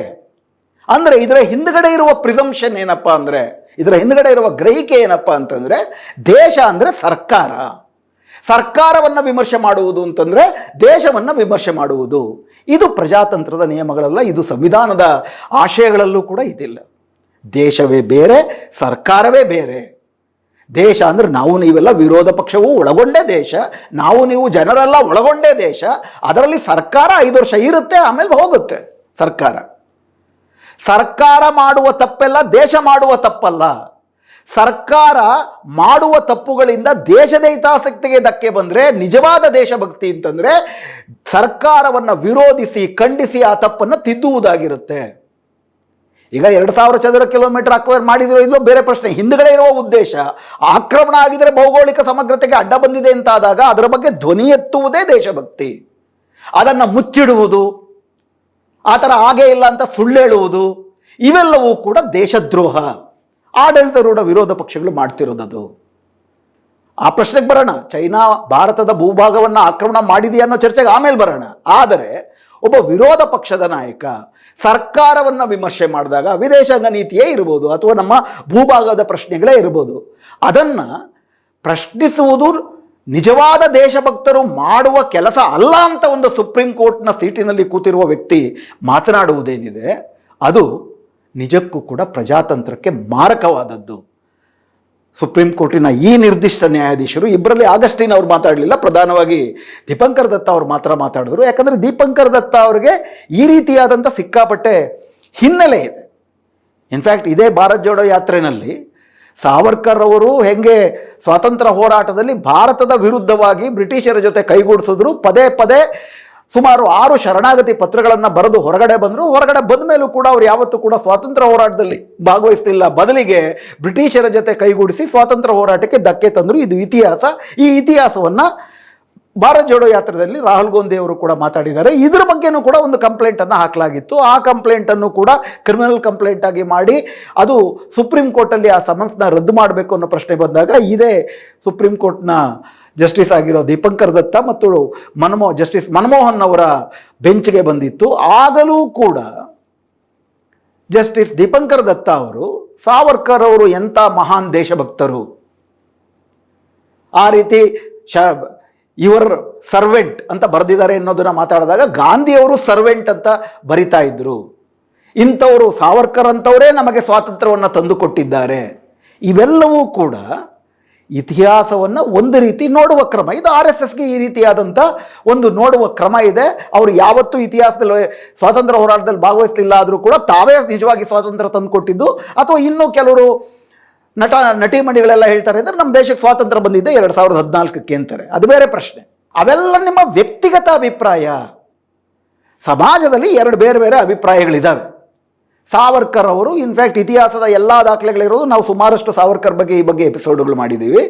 ಅಂದರೆ ಇದರ ಹಿಂದ್ಗಡೆ ಇರುವ ಪ್ರಿಸಂಪ್ಷನ್ ಏನಪ್ಪ ಅಂದರೆ ಇದರ ಹಿಂದ್ಗಡೆ ಇರುವ ಗ್ರಹಿಕೆ ಏನಪ್ಪ ಅಂತಂದರೆ ದೇಶ ಅಂದರೆ ಸರ್ಕಾರ. ಸರ್ಕಾರವನ್ನು ವಿಮರ್ಶೆ ಮಾಡುವುದು ಅಂತಂದರೆ ದೇಶವನ್ನು ವಿಮರ್ಶೆ ಮಾಡುವುದು. ಇದು ಪ್ರಜಾತಂತ್ರದ ನಿಯಮಗಳಲ್ಲ, ಇದು ಸಂವಿಧಾನದ ಆಶಯಗಳಲ್ಲೂ ಕೂಡ ಇದಿಲ್ಲ. ದೇಶವೇ ಬೇರೆ, ಸರ್ಕಾರವೇ ಬೇರೆ. ದೇಶ ಅಂದರೆ ನಾವು ನೀವೆಲ್ಲ ವಿರೋಧ ಪಕ್ಷವೂ ಒಳಗೊಂಡೇ ದೇಶ, ನಾವು ನೀವು ಜನರೆಲ್ಲ ಒಳಗೊಂಡೇ ದೇಶ, ಅದರಲ್ಲಿ ಸರ್ಕಾರ ಐದು ವರ್ಷ ಇರುತ್ತೆ, ಆಮೇಲೆ ಹೋಗುತ್ತೆ ಸರ್ಕಾರ. ಸರ್ಕಾರ ಮಾಡುವ ತಪ್ಪೆಲ್ಲ, ದೇಶ ಮಾಡುವ ತಪ್ಪಲ್ಲ. ಸರ್ಕಾರ ಮಾಡುವ ತಪ್ಪುಗಳಿಂದ ದೇಶದ ಹಿತಾಸಕ್ತಿಗೆ ಧಕ್ಕೆ ಬಂದರೆ, ನಿಜವಾದ ದೇಶಭಕ್ತಿ ಅಂತಂದರೆ, ಸರ್ಕಾರವನ್ನು ವಿರೋಧಿಸಿ, ಖಂಡಿಸಿ ಆ ತಪ್ಪನ್ನು ತಿದ್ದುವುದಾಗಿರುತ್ತೆ. ಈಗ ಎರಡು ಸಾವಿರ ಚದರ ಕಿಲೋಮೀಟರ್ ಅಕ್ವೈರ್ ಮಾಡಿದ್ರು ಇಲ್ಲೋ ಬೇರೆ ಪ್ರಶ್ನೆ. ಹಿಂದ್ಗಡೆ ಇರುವ ಉದ್ದೇಶ, ಆಕ್ರಮಣ ಆಗಿದ್ರೆ ಭೌಗೋಳಿಕ ಸಮಗ್ರತೆಗೆ ಅಡ್ಡ ಬಂದಿದೆ ಅಂತಾದಾಗ ಅದರ ಬಗ್ಗೆ ಧ್ವನಿ ಎತ್ತುವುದೇ ದೇಶಭಕ್ತಿ. ಅದನ್ನು ಮುಚ್ಚಿಡುವುದು ಆ ಥರ ಆಗೇ ಇಲ್ಲ ಅಂತ ಸುಳ್ಳು ಹೇಳುವುದು, ಇವೆಲ್ಲವೂ ಕೂಡ ದೇಶದ್ರೋಹ. ಆಡಳಿತಾರೂಢ ವಿರೋಧ ಪಕ್ಷಗಳು ಮಾಡ್ತಿರೋದದು. ಆ ಪ್ರಶ್ನೆಗೆ ಬರೋಣ, ಚೈನಾ ಭಾರತದ ಭೂಭಾಗವನ್ನು ಆಕ್ರಮಣ ಮಾಡಿದೆಯಾ ಅನ್ನೋ ಚರ್ಚೆಗೆ ಆಮೇಲೆ ಬರೋಣ. ಆದರೆ ಒಬ್ಬ ವಿರೋಧ ಪಕ್ಷದ ನಾಯಕ ಸರ್ಕಾರವನ್ನು ವಿಮರ್ಶೆ ಮಾಡಿದಾಗ ವಿದೇಶಾಂಗ ನೀತಿಯೇ ಇರ್ಬೋದು ಅಥವಾ ನಮ್ಮ ಭೂಭಾಗದ ಪ್ರಶ್ನೆಗಳೇ ಇರ್ಬೋದು. ಅದನ್ನು ಪ್ರಶ್ನಿಸುವುದು ನಿಜವಾದ ದೇಶಭಕ್ತರು ಮಾಡುವ ಕೆಲಸ ಅಲ್ಲ ಅಂತ ಒಂದು ಸುಪ್ರೀಂ ಕೋರ್ಟ್ನ ಸೀಟಿನಲ್ಲಿ ಕೂತಿರುವ ವ್ಯಕ್ತಿ ಮಾತನಾಡುವುದೇನಿದೆ? ಅದು ನಿಜಕ್ಕೂ ಕೂಡ ಪ್ರಜಾತಂತ್ರಕ್ಕೆ ಮಾರಕವಾದದ್ದು. ಸುಪ್ರೀಂ ಕೋರ್ಟಿನ ಈ ನಿರ್ದಿಷ್ಟ ನ್ಯಾಯಾಧೀಶರು ಇಬ್ಬರಲ್ಲಿ ಆಗಸ್ಟಿನ್ ಅವರು ಮಾತಾಡಲಿಲ್ಲ, ಪ್ರಧಾನವಾಗಿ ದೀಪಂಕರ್ ದತ್ತ ಅವರು ಮಾತ್ರ ಮಾತಾಡಿದ್ರು. ಯಾಕಂದರೆ ದೀಪಂಕರ್ ದತ್ತ ಅವರಿಗೆ ಈ ರೀತಿಯಾದಂಥ ಸಿಕ್ಕಾಪಟ್ಟೆ ಹಿನ್ನೆಲೆ ಇದೆ. ಇನ್ಫ್ಯಾಕ್ಟ್ ಇದೇ ಭಾರತ್ ಜೋಡೋ ಯಾತ್ರೆಯಲ್ಲಿ ಸಾವರ್ಕರ್ ಅವರು ಹೆಂಗೆ ಸ್ವಾತಂತ್ರ್ಯ ಹೋರಾಟದಲ್ಲಿ ಭಾರತದ ವಿರುದ್ಧವಾಗಿ ಬ್ರಿಟಿಷರ ಜೊತೆ ಕೈಗೂಡಿಸಿದ್ರು, ಪದೇ ಪದೇ ಸುಮಾರು ಆರು ಶರಣಾಗತಿ ಪತ್ರಗಳನ್ನು ಬರೆದು ಹೊರಗಡೆ ಬಂದರು. ಹೊರಗಡೆ ಬಂದ ಮೇಲೂ ಕೂಡ ಅವ್ರು ಯಾವತ್ತೂ ಕೂಡ ಸ್ವಾತಂತ್ರ್ಯ ಹೋರಾಟದಲ್ಲಿ ಭಾಗವಹಿಸ್ತಿಲ್ಲ. ಬದಲಿಗೆ ಬ್ರಿಟಿಷರ ಜೊತೆ ಕೈಗೂಡಿಸಿ ಸ್ವಾತಂತ್ರ್ಯ ಹೋರಾಟಕ್ಕೆ ಧಕ್ಕೆ ತಂದರು. ಇದು ಇತಿಹಾಸ. ಈ ಇತಿಹಾಸವನ್ನು ಭಾರತ್ ಜೋಡೋ ಯಾತ್ರೆಯಲ್ಲಿ ರಾಹುಲ್ ಗಾಂಧಿ ಅವರು ಕೂಡ ಮಾತಾಡಿದ್ದಾರೆ. ಇದರ ಬಗ್ಗೆನೂ ಕೂಡ ಒಂದು ಕಂಪ್ಲೇಂಟನ್ನು ಹಾಕಲಾಗಿತ್ತು. ಆ ಕಂಪ್ಲೇಂಟನ್ನು ಕೂಡ ಕ್ರಿಮಿನಲ್ ಕಂಪ್ಲೇಂಟ್ ಆಗಿ ಮಾಡಿ ಅದು ಸುಪ್ರೀಂ ಕೋರ್ಟಲ್ಲಿ ಆ ಸಮನ್ಸ್ನ ರದ್ದು ಮಾಡಬೇಕು ಅನ್ನೋ ಪ್ರಶ್ನೆ ಬಂದಾಗ ಇದೇ ಸುಪ್ರೀಂ ಕೋರ್ಟ್ನ ಜಸ್ಟಿಸ್ ಆಗಿರೋ ದೀಪಂಕರ್ ದತ್ತ ಮತ್ತು ಮನಮೋ ಜಸ್ಟಿಸ್ ಮನಮೋಹನ್ ಅವರ ಬೆಂಚ್ಗೆ ಬಂದಿತ್ತು. ಆಗಲೂ ಕೂಡ ಜಸ್ಟಿಸ್ ದೀಪಂಕರ್ ದತ್ತ ಅವರು, ಸಾವರ್ಕರ್ ಅವರು ಎಂಥ ಮಹಾನ್ ದೇಶಭಕ್ತರು. ಆ ರೀತಿ ಶ ಇವರ್ ಸರ್ವೆಂಟ್ ಅಂತ ಬರೆದಿದ್ದಾರೆ ಅನ್ನೋದನ್ನ ಮಾತಾಡಿದಾಗ ಗಾಂಧಿಯವರು ಸರ್ವೆಂಟ್ ಅಂತ ಬರಿತಾ ಇದ್ರು. ಇಂಥವರು ಸಾವರ್ಕರ್ ಅಂತವರೇ ನಮಗೆ ಸ್ವಾತಂತ್ರ್ಯವನ್ನು ತಂದುಕೊಟ್ಟಿದ್ದಾರೆ. ಇವೆಲ್ಲವೂ ಕೂಡ ಇತಿಹಾಸವನ್ನು ಒಂದು ರೀತಿ ನೋಡುವ ಕ್ರಮ. ಇದು ಆರ್ ಎಸ್ ಎಸ್ಗೆ ಈ ರೀತಿಯಾದಂಥ ಒಂದು ನೋಡುವ ಕ್ರಮ ಇದೆ. ಅವರು ಯಾವತ್ತೂ ಇತಿಹಾಸದಲ್ಲಿ ಸ್ವಾತಂತ್ರ್ಯ ಹೋರಾಟದಲ್ಲಿ ಭಾಗವಹಿಸಲಿಲ್ಲ ಆದರೂ ಕೂಡ ತಾವೇ ನಿಜವಾಗಿ ಸ್ವಾತಂತ್ರ್ಯ ತಂದುಕೊಟ್ಟಿದ್ದು. ಅಥವಾ ಇನ್ನೂ ಕೆಲವರು ನಟ ನಟಿಮಣಿಗಳೆಲ್ಲ ಹೇಳ್ತಾರೆ ಅಂದರೆ ನಮ್ಮ ದೇಶಕ್ಕೆ ಸ್ವಾತಂತ್ರ್ಯ ಬಂದಿದ್ದೆ ಎರಡು ಸಾವಿರದ ಹದಿನಾಲ್ಕಕ್ಕೆ ಅಂತಾರೆ. ಅದು ಬೇರೆ ಪ್ರಶ್ನೆ. ಅವೆಲ್ಲ ನಿಮ್ಮ ವ್ಯಕ್ತಿಗತ ಅಭಿಪ್ರಾಯ. ಸಮಾಜದಲ್ಲಿ ಎರಡು ಬೇರೆ ಬೇರೆ ಅಭಿಪ್ರಾಯಗಳಿದ್ದಾವೆ ಸಾವರ್ಕರ್ ಅವರು ಇನ್ಫ್ಯಾಕ್ಟ್ ಇತಿಹಾಸದ ಎಲ್ಲ ದಾಖಲೆಗಳಿರೋದು ನಾವು ಸುಮಾರಷ್ಟು ಸಾವರ್ಕರ್ ಬಗ್ಗೆ ಈ ಬಗ್ಗೆ ಎಪಿಸೋಡ್ಗಳು ಮಾಡಿದ್ದೀವಿ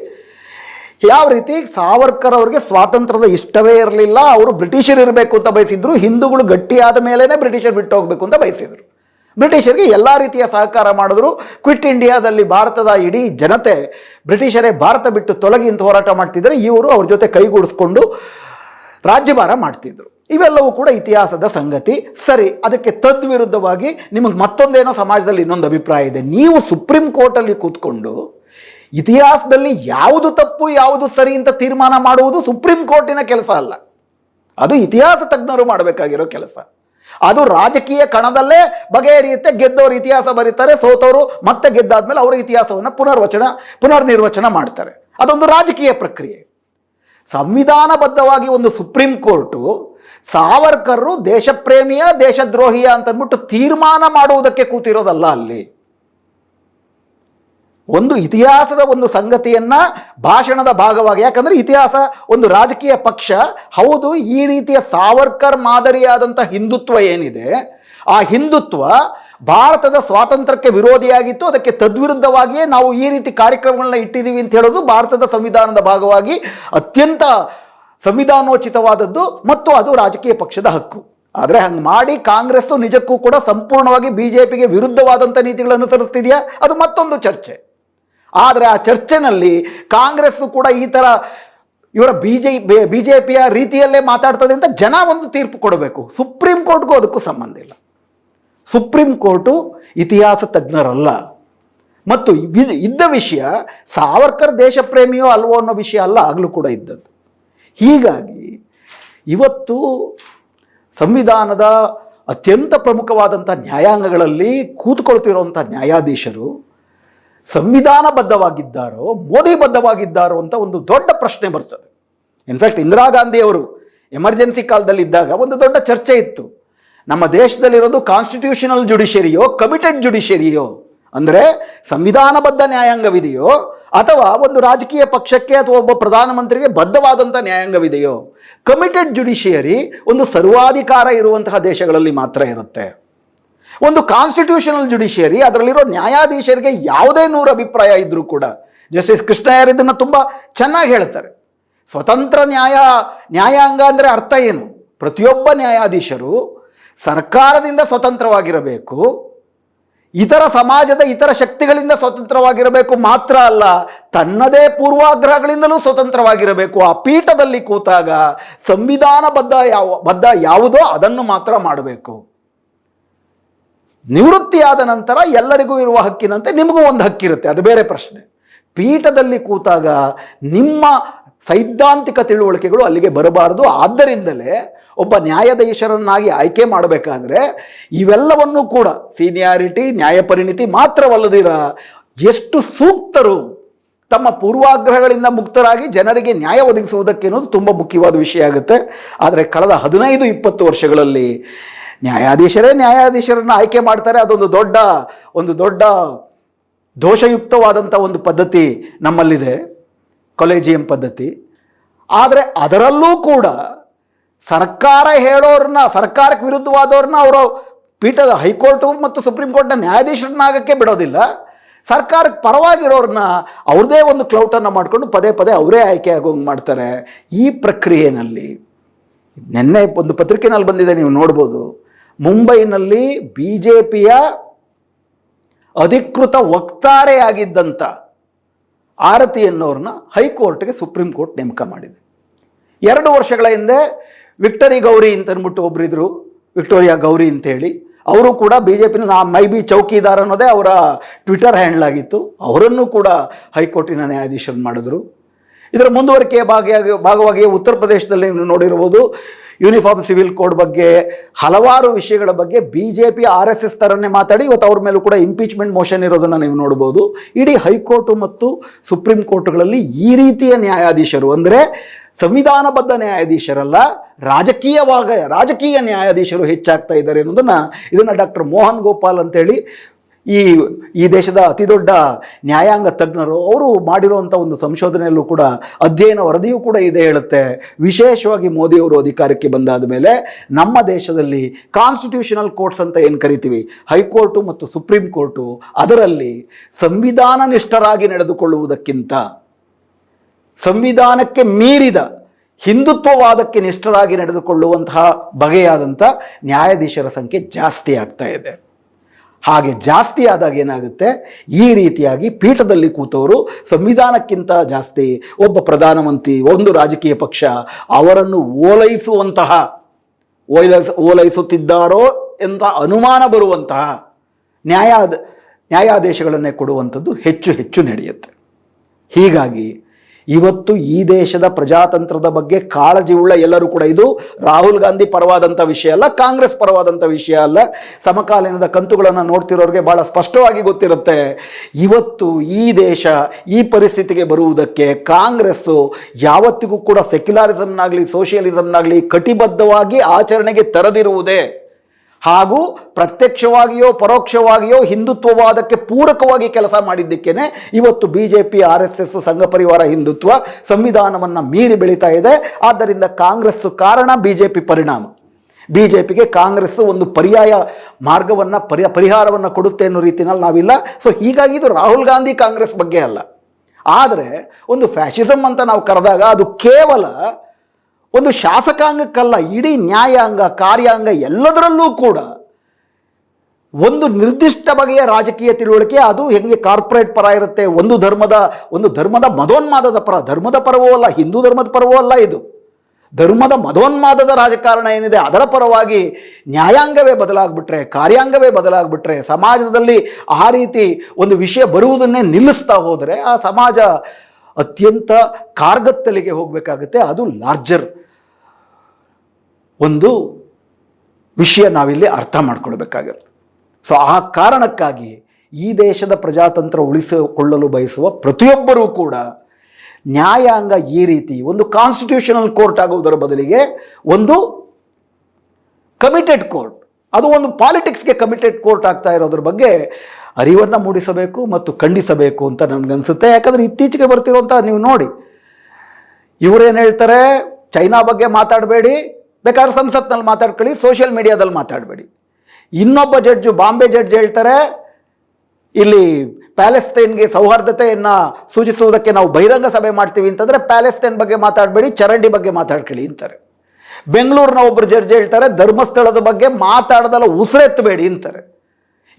ಯಾವ ರೀತಿ ಸಾವರ್ಕರ್ ಅವರಿಗೆ ಸ್ವಾತಂತ್ರ್ಯದ ಇಷ್ಟವೇ ಇರಲಿಲ್ಲ, ಅವರು ಬ್ರಿಟಿಷರು ಇರಬೇಕು ಅಂತ ಬಯಸಿದ್ರು, ಹಿಂದೂಗಳು ಗಟ್ಟಿಯಾದ ಮೇಲೇ ಬ್ರಿಟಿಷರು ಬಿಟ್ಟು ಹೋಗಬೇಕು ಅಂತ ಬಯಸಿದರು. ಬ್ರಿಟಿಷರಿಗೆ ಎಲ್ಲ ರೀತಿಯ ಸಹಕಾರ ಮಾಡಿದ್ರು. ಕ್ವಿಟ್ ಇಂಡಿಯಾದಲ್ಲಿ ಭಾರತದ ಇಡೀ ಜನತೆ ಬ್ರಿಟಿಷರೇ ಭಾರತ ಬಿಟ್ಟು ತೊಲಗಿ ಅಂತ ಹೋರಾಟ ಮಾಡ್ತಿದ್ರೆ ಇವರು ಅವ್ರ ಜೊತೆ ಕೈಗೂಡಿಸ್ಕೊಂಡು ರಾಜ್ಯಭಾರ ಮಾಡ್ತಿದ್ರು. ಇವೆಲ್ಲವೂ ಕೂಡ ಇತಿಹಾಸದ ಸಂಗತಿ. ಸರಿ, ಅದಕ್ಕೆ ತದ್ವಿರುದ್ಧವಾಗಿ ನಿಮಗೆ ಮತ್ತೊಂದೇನೋ ಸಮಾಜದಲ್ಲಿ ಇನ್ನೊಂದು ಅಭಿಪ್ರಾಯ ಇದೆ. ನೀವು ಸುಪ್ರೀಂ ಕೋರ್ಟಲ್ಲಿ ಕೂತ್ಕೊಂಡು ಇತಿಹಾಸದಲ್ಲಿ ಯಾವುದು ತಪ್ಪು, ಯಾವುದು ಸರಿ ಅಂತ ತೀರ್ಮಾನ ಮಾಡುವುದು ಸುಪ್ರೀಂ ಕೋರ್ಟಿನ ಕೆಲಸ ಅಲ್ಲ. ಅದು ಇತಿಹಾಸ ತಜ್ಞರು ಮಾಡಬೇಕಾಗಿರೋ ಕೆಲಸ. ಅದು ರಾಜಕೀಯ ಕಣದಲ್ಲೇ ಬಗೆಹರಿಯುತ್ತೆ ಗೆದ್ದವರು ಇತಿಹಾಸ ಬರೀತಾರೆ ಸೋತವರು ಮತ್ತೆ ಗೆದ್ದಾದ್ಮೇಲೆ ಅವರ ಇತಿಹಾಸವನ್ನು ಪುನರ್ವಚನ, ಪುನರ್ನಿರ್ವಚನ ಮಾಡ್ತಾರೆ. ಅದೊಂದು ರಾಜಕೀಯ ಪ್ರಕ್ರಿಯೆ. ಸಂವಿಧಾನಬದ್ಧವಾಗಿ ಒಂದು ಸುಪ್ರೀಂ ಕೋರ್ಟು ಸಾವರ್ಕರ್ರು ದೇಶಪ್ರೇಮಿಯ, ದೇಶದ್ರೋಹಿಯ ಅಂತಂದ್ಬಿಟ್ಟು ತೀರ್ಮಾನ ಮಾಡುವುದಕ್ಕೆ ಕೂತಿರೋದಲ್ಲ ಅಲ್ಲಿ. ಒಂದು ಇತಿಹಾಸದ ಒಂದು ಸಂಗತಿಯನ್ನ ಭಾಷಣದ ಭಾಗವಾಗಿ. ಯಾಕಂದ್ರೆ ಇತಿಹಾಸ ಒಂದು ರಾಜಕೀಯ ಪಕ್ಷ. ಹೌದು, ಈ ರೀತಿಯ ಸಾವರ್ಕರ್ ಮಾದರಿಯಾದಂಥ ಹಿಂದುತ್ವ ಏನಿದೆ? ಆ ಹಿಂದುತ್ವ ಭಾರತದ ಸ್ವಾತಂತ್ರ್ಯಕ್ಕೆ ವಿರೋಧಿಯಾಗಿತ್ತು. ಅದಕ್ಕೆ ತದ್ವಿರುದ್ಧವಾಗಿಯೇ ನಾವು ಈ ರೀತಿ ಕಾರ್ಯಕ್ರಮಗಳನ್ನ ಇಟ್ಟಿದ್ದೀವಿ ಅಂತ ಹೇಳೋದು ಭಾರತದ ಸಂವಿಧಾನದ ಭಾಗವಾಗಿ ಅತ್ಯಂತ ಸಂವಿಧಾನೋಚಿತವಾದದ್ದು ಮತ್ತು ಅದು ರಾಜಕೀಯ ಪಕ್ಷದ ಹಕ್ಕು. ಆದರೆ ಹಂಗೆ ಮಾಡಿ ಕಾಂಗ್ರೆಸ್ಸು ನಿಜಕ್ಕೂ ಕೂಡ ಸಂಪೂರ್ಣವಾಗಿ ಬಿ ಜೆ ಪಿಗೆ ವಿರುದ್ಧವಾದಂಥ ನೀತಿಗಳನ್ನು ಅನುಸರಿಸ್ತಿದೆಯಾ? ಅದು ಮತ್ತೊಂದು ಚರ್ಚೆ. ಆದರೆ ಆ ಚರ್ಚೆನಲ್ಲಿ ಕಾಂಗ್ರೆಸ್ಸು ಕೂಡ ಈ ಥರ ಇವರ ಬಿ ಜೆ ಬಿ ಜೆ ಪಿಯ ರೀತಿಯಲ್ಲೇ ಮಾತಾಡ್ತದೆ ಅಂತ ಜನ ಒಂದು ತೀರ್ಪು ಕೊಡಬೇಕು. ಸುಪ್ರೀಂ ಕೋರ್ಟ್ಗೂ ಅದಕ್ಕೂ ಸಂಬಂಧ ಇಲ್ಲ. ಸುಪ್ರೀಂ ಕೋರ್ಟು ಇತಿಹಾಸ ತಜ್ಞರಲ್ಲ. ಮತ್ತು ಇದ್- ಇದ್ದ ವಿಷಯ ಸಾವರ್ಕರ್ ದೇಶಪ್ರೇಮಿಯೋ ಅಲ್ವೋ ಅನ್ನೋ ವಿಷಯ ಅಲ್ಲ, ಆಗಲೂ ಕೂಡ ಇದ್ದದ್ದು. ಹೀಗಾಗಿ ಇವತ್ತು ಸಂವಿಧಾನದ ಅತ್ಯಂತ ಪ್ರಮುಖವಾದಂಥ ನ್ಯಾಯಾಂಗಗಳಲ್ಲಿ ಕೂತ್ಕೊಳ್ತಿರುವಂಥ ನ್ಯಾಯಾಧೀಶರು ಸಂವಿಧಾನಬದ್ಧವಾಗಿದ್ದಾರೋ, ಮೋದಿಬದ್ಧವಾಗಿದ್ದಾರೋ ಅಂತ ಒಂದು ದೊಡ್ಡ ಪ್ರಶ್ನೆ ಬರ್ತದೆ. ಇನ್ಫ್ಯಾಕ್ಟ್ ಇಂದಿರಾ ಗಾಂಧಿಯವರು ಎಮರ್ಜೆನ್ಸಿ ಕಾಲದಲ್ಲಿ ಇದ್ದಾಗ ಒಂದು ದೊಡ್ಡ ಚರ್ಚೆ ಇತ್ತು. ನಮ್ಮ ದೇಶದಲ್ಲಿರೋದು ಕಾನ್ಸ್ಟಿಟ್ಯೂಷನಲ್ ಜುಡಿಷರಿಯೋ ಕಮಿಟೆಡ್ ಜುಡಿಷರಿಯೋ ಅಂದರೆ ಸಂವಿಧಾನಬದ್ಧ ನ್ಯಾಯಾಂಗವಿದೆಯೋ, ಅಥವಾ ಒಂದು ರಾಜಕೀಯ ಪಕ್ಷಕ್ಕೆ ಅಥವಾ ಒಬ್ಬ ಪ್ರಧಾನಮಂತ್ರಿಗೆ ಬದ್ಧವಾದಂಥ ನ್ಯಾಯಾಂಗವಿದೆಯೋ ಕಮಿಟೆಡ್ ಜುಡಿಷಿಯರಿ ಒಂದು ಸರ್ವಾಧಿಕಾರ ಇರುವಂತಹ ದೇಶಗಳಲ್ಲಿ ಮಾತ್ರ ಇರುತ್ತೆ. ಒಂದು ಕಾನ್ಸ್ಟಿಟ್ಯೂಷನಲ್ ಜುಡಿಷಿಯರಿ ಅದರಲ್ಲಿರೋ ನ್ಯಾಯಾಧೀಶರಿಗೆ ಯಾವುದೇ ನೂರು ಅಭಿಪ್ರಾಯ ಇದ್ದರೂ ಕೂಡ ಜಸ್ಟಿಸ್ ಕೃಷ್ಣಯ್ಯರ್ ಇದನ್ನು ತುಂಬ ಚೆನ್ನಾಗಿ ಹೇಳ್ತಾರೆ. ಸ್ವತಂತ್ರ ನ್ಯಾಯ, ನ್ಯಾಯಾಂಗ ಅಂದರೆ ಅರ್ಥ ಏನು? ಪ್ರತಿಯೊಬ್ಬ ನ್ಯಾಯಾಧೀಶರು ಸರ್ಕಾರದಿಂದ ಸ್ವತಂತ್ರವಾಗಿರಬೇಕು, ಇತರ ಸಮಾಜದ ಇತರ ಶಕ್ತಿಗಳಿಂದ ಸ್ವತಂತ್ರವಾಗಿರಬೇಕು ಮಾತ್ರ ಅಲ್ಲ, ತನ್ನದೇ ಪೂರ್ವಾಗ್ರಹಗಳಿಂದಲೂ ಸ್ವತಂತ್ರವಾಗಿರಬೇಕು. ಆ ಪೀಠದಲ್ಲಿ ಕೂತಾಗ ಸಂವಿಧಾನಬದ್ಧ ಯಾವ, ಬದ್ಧ ಯಾವುದೋ ಅದನ್ನು ಮಾತ್ರ ಮಾಡಬೇಕು. ನಿವೃತ್ತಿಯಾದ ನಂತರ ಎಲ್ಲರಿಗೂ ಇರುವ ಹಕ್ಕಿನಂತೆ ನಿಮಗೂ ಒಂದು ಹಕ್ಕಿರುತ್ತೆ. ಅದು ಬೇರೆ ಪ್ರಶ್ನೆ. ಪೀಠದಲ್ಲಿ ಕೂತಾಗ ನಿಮ್ಮ ಸೈದ್ಧಾಂತಿಕ ತಿಳುವಳಿಕೆಗಳು ಅಲ್ಲಿಗೆ ಬರಬಾರದು. ಆದ್ದರಿಂದಲೇ ಒಬ್ಬ ನ್ಯಾಯಾಧೀಶರನ್ನಾಗಿ ಆಯ್ಕೆ ಮಾಡಬೇಕಾದ್ರೆ ಇವೆಲ್ಲವನ್ನೂ ಕೂಡ ಸೀನಿಯಾರಿಟಿ ನ್ಯಾಯಪರಿಣಿತಿ ಮಾತ್ರವಲ್ಲದಿರ ಎಷ್ಟು ಸೂಕ್ತರು ತಮ್ಮ ಪೂರ್ವಾಗ್ರಹಗಳಿಂದ ಮುಕ್ತರಾಗಿ ಜನರಿಗೆ ನ್ಯಾಯ ಒದಗಿಸುವುದಕ್ಕೆ ಅನ್ನೋದು ತುಂಬ ಮುಖ್ಯವಾದ ವಿಷಯ ಆಗುತ್ತೆ. ಆದರೆ ಕಳೆದ ಹದಿನೈದು, ಇಪ್ಪತ್ತು ವರ್ಷಗಳಲ್ಲಿ ನ್ಯಾಯಾಧೀಶರೇ ನ್ಯಾಯಾಧೀಶರನ್ನು ಆಯ್ಕೆ ಮಾಡ್ತಾರೆ. ಅದೊಂದು ದೊಡ್ಡ, ಒಂದು ದೊಡ್ಡ ದೋಷಯುಕ್ತವಾದಂಥ ಒಂದು ಪದ್ಧತಿ ನಮ್ಮಲ್ಲಿದೆ ಕೊಲೆಜಿಯಂ ಪದ್ಧತಿ. ಆದರೆ ಅದರಲ್ಲೂ ಕೂಡ ಸರ್ಕಾರ ಹೇಳೋರನ್ನ ಸರ್ಕಾರಕ್ಕೆ ವಿರುದ್ಧವಾದವ್ರನ್ನ ಅವರು ಪೀಠದ ಹೈಕೋರ್ಟು ಮತ್ತು ಸುಪ್ರೀಂ ಕೋರ್ಟ್ನ ನ್ಯಾಯಾಧೀಶರನ್ನಾಗಕ್ಕೆ ಬಿಡೋದಿಲ್ಲ. ಸರ್ಕಾರಕ್ಕೆ ಪರವಾಗಿರೋರನ್ನ ಅವ್ರದೇ ಒಂದು ಕ್ಲೌಟನ್ನು ಮಾಡಿಕೊಂಡು ಪದೇ ಪದೇ ಅವರೇ ಆಯ್ಕೆ ಆಗೋಂಗೆ ಮಾಡ್ತಾರೆ ಈ ಪ್ರಕ್ರಿಯೆಯಲ್ಲಿ. ನಿನ್ನೆ ಒಂದು ಪತ್ರಿಕೆನಲ್ಲಿ ಬಂದಿದೆ, ನೀವು ನೋಡ್ಬೋದು. ಮುಂಬೈನಲ್ಲಿ ಬಿ ಜೆ ಪಿಯ ಅಧಿಕೃತ ವಕ್ತಾರೆಯಾಗಿದ್ದಂಥ ಆರತಿ ಎನ್ನುವ್ರನ್ನ ಹೈಕೋರ್ಟ್ಗೆ ಸುಪ್ರೀಂ ಕೋರ್ಟ್ ನೇಮಕ ಮಾಡಿದೆ. ಎರಡು ವರ್ಷಗಳ ಹಿಂದೆ ವಿಕ್ಟರಿ ಗೌರಿ ಅಂತ ಅಂದ್ಬಿಟ್ಟು ಒಬ್ಬರಿದ್ರು ವಿಕ್ಟೋರಿಯಾ ಗೌರಿ ಅಂತೇಳಿ. ಅವರು ಕೂಡ ಬಿ ಜೆ ಪಿನ ಮೈ ಬಿ ಚೌಕಿದಾರ್ ಅನ್ನೋದೇ ಅವರ ಟ್ವಿಟರ್ ಹ್ಯಾಂಡಲ್ ಆಗಿತ್ತು. ಅವರನ್ನು ಕೂಡ ಹೈಕೋರ್ಟಿನ ನ್ಯಾಯಾಧೀಶರು ಮಾಡಿದ್ರು. ಇದರ ಮುಂದುವರಿಕೆಯ ಭಾಗಿಯಾಗಿ ಭಾಗವಾಗಿ ಉತ್ತರ ಪ್ರದೇಶದಲ್ಲಿ ನೋಡಿರ್ಬೋದು ಯೂನಿಫಾರ್ಮ್ ಸಿವಿಲ್ ಕೋಡ್ ಬಗ್ಗೆ ಹಲವಾರು ವಿಷಯಗಳ ಬಗ್ಗೆ B J P R S S ಥರನೇ ಮಾತಾಡಿ, ಇವತ್ತು ಅವ್ರ ಮೇಲೂ ಕೂಡ ಇಂಪೀಚ್ಮೆಂಟ್ ಮೋಷನ್ ಇರೋದನ್ನು ನೀವು ನೋಡ್ಬೋದು. ಇಡೀ ಹೈಕೋರ್ಟು ಮತ್ತು ಸುಪ್ರೀಂ ಕೋರ್ಟ್ಗಳಲ್ಲಿ ಈ ರೀತಿಯ ನ್ಯಾಯಾಧೀಶರು ಅಂದರೆ ಸಂವಿಧಾನಬದ್ಧ ನ್ಯಾಯಾಧೀಶರಲ್ಲ, ರಾಜಕೀಯವಾಗ, ರಾಜಕೀಯ ನ್ಯಾಯಾಧೀಶರು ಹೆಚ್ಚಾಗ್ತಾ ಇದ್ದಾರೆ ಅನ್ನೋದನ್ನು ಇದನ್ನು ಡಾಕ್ಟರ್ ಮೋಹನ್ ಗೋಪಾಲ್ ಅಂತೇಳಿ ಈ ಈ ದೇಶದ ಅತಿ ದೊಡ್ಡ ನ್ಯಾಯಾಂಗ ತಜ್ಞರು ಅವರು ಮಾಡಿರುವಂಥ ಒಂದು ಸಂಶೋಧನೆಯಲ್ಲೂ ಕೂಡ ಅಧ್ಯಯನ ವರದಿಯೂ ಕೂಡ ಇದೆ ಹೇಳುತ್ತೆ. ವಿಶೇಷವಾಗಿ ಮೋದಿಯವರು ಅಧಿಕಾರಕ್ಕೆ ಬಂದಾದ ಮೇಲೆ ನಮ್ಮ ದೇಶದಲ್ಲಿ ಕಾನ್ಸ್ಟಿಟ್ಯೂಷನಲ್ ಕೋರ್ಟ್ಸ್ ಅಂತ ಏನು ಕರಿತೀವಿ? ಹೈಕೋರ್ಟು ಮತ್ತು ಸುಪ್ರೀಂ ಕೋರ್ಟು ಅದರಲ್ಲಿ ಸಂವಿಧಾನ ನಿಷ್ಠರಾಗಿ ನಡೆದುಕೊಳ್ಳುವುದಕ್ಕಿಂತ ಸಂವಿಧಾನಕ್ಕೆ ಮೀರಿದ ಹಿಂದುತ್ವವಾದಕ್ಕೆ ನಿಷ್ಠರಾಗಿ ನಡೆದುಕೊಳ್ಳುವಂತಹ ಬಗೆಯಾದಂಥ ನ್ಯಾಯಾಧೀಶರ ಸಂಖ್ಯೆ ಜಾಸ್ತಿ ಆಗ್ತಾ ಇದೆ. ಹಾಗೆ ಜಾಸ್ತಿ ಆದಾಗ ಏನಾಗುತ್ತೆ? ಈ ರೀತಿಯಾಗಿ ಪೀಠದಲ್ಲಿ ಕೂತವರು ಸಂವಿಧಾನಕ್ಕಿಂತ ಜಾಸ್ತಿ ಒಬ್ಬ ಪ್ರಧಾನಮಂತ್ರಿ, ಒಂದು ರಾಜಕೀಯ ಪಕ್ಷ ಅವರನ್ನು ಓಲೈಸುವಂತಹ ಓಲೈಸ ಓಲೈಸುತ್ತಿದ್ದಾರೋ ಎಂತ ಅನುಮಾನ ಬರುವಂತಹ ನ್ಯಾಯಾದ, ನ್ಯಾಯಾದೇಶಗಳನ್ನೇ ಕೊಡುವಂಥದ್ದು ಹೆಚ್ಚು ಹೆಚ್ಚು ನಡೆಯುತ್ತೆ. ಹೀಗಾಗಿ ಇವತ್ತು ಈ ದೇಶದ ಪ್ರಜಾತಂತ್ರದ ಬಗ್ಗೆ ಕಾಳಜಿ ಉಳ್ಳ ಎಲ್ಲರೂ ಕೂಡ ಇದು ರಾಹುಲ್ ಗಾಂಧಿ ಪರವಾದಂಥ ವಿಷಯ ಅಲ್ಲ, ಕಾಂಗ್ರೆಸ್ ಪರವಾದಂಥ ವಿಷಯ ಅಲ್ಲ. ಸಮಕಾಲೀನದ ಕಂತುಗಳನ್ನು ನೋಡ್ತಿರೋರಿಗೆ ಭಾಳ ಸ್ಪಷ್ಟವಾಗಿ ಗೊತ್ತಿರುತ್ತೆ. ಇವತ್ತು ಈ ದೇಶ ಈ ಪರಿಸ್ಥಿತಿಗೆ ಬರುವುದಕ್ಕೆ ಕಾಂಗ್ರೆಸ್ಸು ಯಾವತ್ತಿಗೂ ಕೂಡ ಸೆಕ್ಯುಲಾರಿಸಮ್ನಾಗಲಿ, ಸೋಷಿಯಲಿಸಮ್ನಾಗಲಿ ಕಟಿಬದ್ಧವಾಗಿ ಆಚರಣೆಗೆ ತರದಿರುವುದೇ ಹಾಗೂ ಪ್ರತ್ಯಕ್ಷವಾಗಿಯೋ ಪರೋಕ್ಷವಾಗಿಯೋ ಹಿಂದುತ್ವವಾದಕ್ಕೆ ಪೂರಕವಾಗಿ ಕೆಲಸ ಮಾಡಿದ್ದಕ್ಕೇನೆ ಇವತ್ತು B J P R S S Sangh Parivar Hindutva ಸಂವಿಧಾನವನ್ನು ಮೀರಿ ಬೆಳೀತಾ ಇದೆ. ಆದ್ದರಿಂದ ಕಾಂಗ್ರೆಸ್ ಕಾರಣ ಬಿ ಜೆ ಪಿ ಪರಿಣಾಮ. ಬಿ ಜೆ ಪಿಗೆ ಕಾಂಗ್ರೆಸ್ ಒಂದು ಪರ್ಯಾಯ ಮಾರ್ಗವನ್ನು, ಪರಿ, ಪರಿಹಾರವನ್ನು ಕೊಡುತ್ತೆ ಅನ್ನೋ ರೀತಿಯಲ್ಲಿ ನಾವಿಲ್ಲ. ಸೊ ಹೀಗಾಗಿ ಇದು ರಾಹುಲ್ ಗಾಂಧಿ ಕಾಂಗ್ರೆಸ್ ಬಗ್ಗೆ ಅಲ್ಲ. ಆದರೆ ಒಂದು ಫ್ಯಾಷಿಸಮ್ ಅಂತ ನಾವು ಕರೆದಾಗ ಅದು ಕೇವಲ ಒಂದು ಶಾಸಕಾಂಗಕ್ಕಲ್ಲ, ಇಡೀ ನ್ಯಾಯಾಂಗ, ಕಾರ್ಯಾಂಗ ಎಲ್ಲದರಲ್ಲೂ ಕೂಡ ಒಂದು ನಿರ್ದಿಷ್ಟ ಬಗೆಯ ರಾಜಕೀಯ ತಿಳುವಳಿಕೆ, ಅದು ಹೆಂಗೆ ಕಾರ್ಪೊರೇಟ್ ಪರ ಇರುತ್ತೆ, ಒಂದು ಧರ್ಮದ ಒಂದು ಧರ್ಮದ ಮದೋನ್ಮಾದದ ಪರ, ಧರ್ಮದ ಪರವೂ ಅಲ್ಲ, ಹಿಂದೂ ಧರ್ಮದ ಪರವೂ ಅಲ್ಲ ಇದು. ಧರ್ಮದ ಮದೋನ್ಮಾದದ ರಾಜಕಾರಣ ಏನಿದೆ, ಅದರ ಪರವಾಗಿ ನ್ಯಾಯಾಂಗವೇ ಬದಲಾಗ್ಬಿಟ್ರೆ, ಕಾರ್ಯಾಂಗವೇ ಬದಲಾಗ್ಬಿಟ್ರೆ, ಸಮಾಜದಲ್ಲಿ ಆ ರೀತಿ ಒಂದು ವಿಷಯ ಬರುವುದನ್ನೇ ನಿಲ್ಲಿಸ್ತಾ ಹೋದರೆ, ಆ ಸಮಾಜ ಅತ್ಯಂತ ಕಾರ್ಗತ್ತಲಿಗೆ ಹೋಗಬೇಕಾಗುತ್ತೆ, ಅದು ಲಾರ್ಜರ್. ಒಂದು ವಿಷಯ ನಾವಿಲ್ಲಿ ಅರ್ಥ ಮಾಡ್ಕೊಳ್ಬೇಕಾಗಿರುತ್ತೆ. ಸೊ ಆ ಕಾರಣಕ್ಕಾಗಿ ಈ ದೇಶದ ಪ್ರಜಾತಂತ್ರ ಉಳಿಸಿಕೊಳ್ಳಲು ಬಯಸುವ ಪ್ರತಿಯೊಬ್ಬರೂ ಕೂಡ ನ್ಯಾಯಾಂಗ ಈ ರೀತಿ ಒಂದು ಕಾನ್ಸ್ಟಿಟ್ಯೂಷನಲ್ ಕೋರ್ಟ್ ಆಗುವುದರ ಬದಲಿಗೆ ಒಂದು ಕಮಿಟೆಡ್ ಕೋರ್ಟ್ ಅದು ಒಂದು ಪಾಲಿಟಿಕ್ಸ್ಗೆ ಕಮಿಟೆಡ್ ಕೋರ್ಟ್ ಆಗ್ತಾ ಇರೋದ್ರ ಬಗ್ಗೆ ಅರಿವನ್ನು ಮೂಡಿಸಬೇಕು ಮತ್ತು ಖಂಡಿಸಬೇಕು ಅಂತ ನನಗನ್ಸುತ್ತೆ. ಯಾಕಂದರೆ ಇತ್ತೀಚೆಗೆ ಬರ್ತಿರುವಂಥ ನೀವು ನೋಡಿ, ಇವರೇನು ಹೇಳ್ತಾರೆ, ಚೈನಾ ಬಗ್ಗೆ ಮಾತಾಡಬೇಡಿ ಬೇಕಾದ್ರೆ ಸಂಸತ್ನಲ್ಲಿ ಮಾತಾಡ್ಕೊಳ್ಳಿ ಸೋಷಿಯಲ್ ಮೀಡಿಯಾದಲ್ಲಿ ಮಾತಾಡಬೇಡಿ. ಇನ್ನೊಬ್ಬ ಜಡ್ಜು ಬಾಂಬೆ ಜಡ್ಜ್ ಹೇಳ್ತಾರೆ, ಇಲ್ಲಿ ಪ್ಯಾಲೆಸ್ತೈನ್ಗೆ ಸೌಹಾರ್ದತೆಯನ್ನು ಸೂಚಿಸುವುದಕ್ಕೆ ನಾವು ಬಹಿರಂಗ ಸಭೆ ಮಾಡ್ತೀವಿ ಅಂತಂದರೆ ಪ್ಯಾಲೆಸ್ತೈನ್ ಬಗ್ಗೆ ಮಾತಾಡಬೇಡಿ, ಚರಂಡಿ ಬಗ್ಗೆ ಮಾತಾಡ್ಕೊಳ್ಳಿ ಅಂತಾರೆ. ಬೆಂಗಳೂರಿನ ಒಬ್ಬರು ಜಡ್ಜ್ ಹೇಳ್ತಾರೆ, ಧರ್ಮಸ್ಥಳದ ಬಗ್ಗೆ ಮಾತಾಡದಲ್ಲ ಉಸಿರೆತ್ತಬೇಡಿ ಅಂತಾರೆ.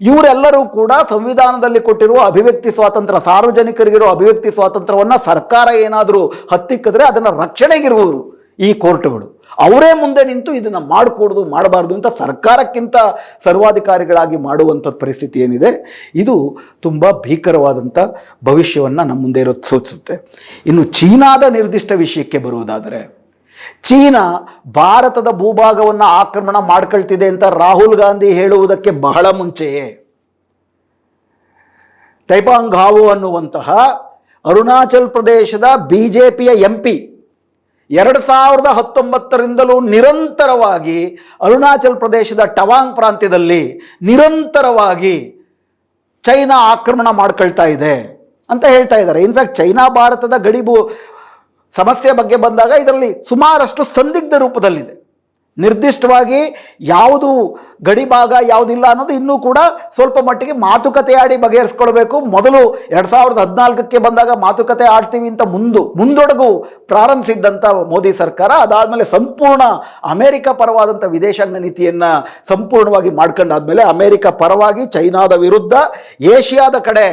ಇವರೆಲ್ಲರೂ ಕೂಡ ಸಂವಿಧಾನದಲ್ಲಿ ಕೊಟ್ಟಿರುವ ಅಭಿವ್ಯಕ್ತಿ ಸ್ವಾತಂತ್ರ್ಯ, ಸಾರ್ವಜನಿಕರಿಗಿರೋ ಅಭಿವ್ಯಕ್ತಿ ಸ್ವಾತಂತ್ರ್ಯವನ್ನು ಸರ್ಕಾರ ಏನಾದರೂ ಹತ್ತಿಕ್ಕಿದ್ರೆ ಅದನ್ನು ರಕ್ಷಣೆಗಿರುವವರು ಈ ಕೋರ್ಟ್ಗಳು. ಅವರೇ ಮುಂದೆ ನಿಂತು ಇದನ್ನು ಮಾಡಿಕೊಡೋದು, ಮಾಡಬಾರ್ದು ಅಂತ ಸರ್ಕಾರಕ್ಕಿಂತ ಸರ್ವಾಧಿಕಾರಿಗಳಾಗಿ ಮಾಡುವಂಥ ಪರಿಸ್ಥಿತಿ ಏನಿದೆ, ಇದು ತುಂಬ ಭೀಕರವಾದಂಥ ಭವಿಷ್ಯವನ್ನು ನಮ್ಮ ಮುಂದೆ ಇರೋದು ಸೂಚಿಸುತ್ತೆ. ಇನ್ನು ಚೀನಾದ ನಿರ್ದಿಷ್ಟ ವಿಷಯಕ್ಕೆ ಬರುವುದಾದರೆ, ಚೀನಾ ಭಾರತದ ಭೂಭಾಗವನ್ನು ಆಕ್ರಮಣ ಮಾಡ್ಕೊಳ್ತಿದೆ ಅಂತ ರಾಹುಲ್ ಗಾಂಧಿ ಹೇಳುವುದಕ್ಕೆ ಬಹಳ ಮುಂಚೆಯೇ. ತೈಪಾಂಗ್ ಹಾವು ಅನ್ನುವಂತಹ ಅರುಣಾಚಲ್ ಪ್ರದೇಶದ ಬಿ ಜೆ ಪಿಯ ಎಂ ಪಿ ಎರಡು ಸಾವಿರದ ಹತ್ತೊಂಬತ್ತರಿಂದಲೂ ನಿರಂತರವಾಗಿ ಅರುಣಾಚಲ್ ಪ್ರದೇಶದ ಟವಾಂಗ್ ಪ್ರಾಂತ್ಯದಲ್ಲಿ ನಿರಂತರವಾಗಿ ಚೈನಾ ಆಕ್ರಮಣ ಮಾಡ್ಕೊಳ್ತಾ ಇದೆ ಅಂತ ಹೇಳ್ತಾ ಇದ್ದಾರೆ. ಇನ್ಫ್ಯಾಕ್ಟ್ ಚೈನಾ ಭಾರತದ ಗಡಿಬು ಸಮಸ್ಯೆ ಬಗ್ಗೆ ಬಂದಾಗ ಇದರಲ್ಲಿ ಸುಮಾರಷ್ಟು ಸಂದಿಗ್ಧ ರೂಪದಲ್ಲಿದೆ. ನಿರ್ದಿಷ್ಟವಾಗಿ ಯಾವುದು ಗಡಿ ಭಾಗ ಯಾವುದಿಲ್ಲ ಅನ್ನೋದು ಇನ್ನೂ ಕೂಡ ಸ್ವಲ್ಪ ಮಟ್ಟಿಗೆ ಮಾತುಕತೆ ಆಡಿ ಬಗೆಹರಿಸ್ಕೊಳ್ಬೇಕು. ಮೊದಲು ಎರಡು ಸಾವಿರದ ಹದಿನಾಲ್ಕಕ್ಕೆ ಬಂದಾಗ ಮಾತುಕತೆ ಆಡ್ತೀವಿ ಅಂತ ಮುಂದು, ಮುಂದೊಡಗು ಪ್ರಾರಂಭಿಸಿದ್ದಂಥ ಮೋದಿ ಸರ್ಕಾರ, ಅದಾದಮೇಲೆ ಸಂಪೂರ್ಣ ಅಮೆರಿಕ ಪರವಾದಂಥ ವಿದೇಶಾಂಗ ನೀತಿಯನ್ನು ಸಂಪೂರ್ಣವಾಗಿ ಮಾಡ್ಕೊಂಡಾದ್ಮೇಲೆ ಅಮೆರಿಕ ಪರವಾಗಿ ಚೈನಾದ ವಿರುದ್ಧ ಏಷ್ಯಾದ ಕಡೆ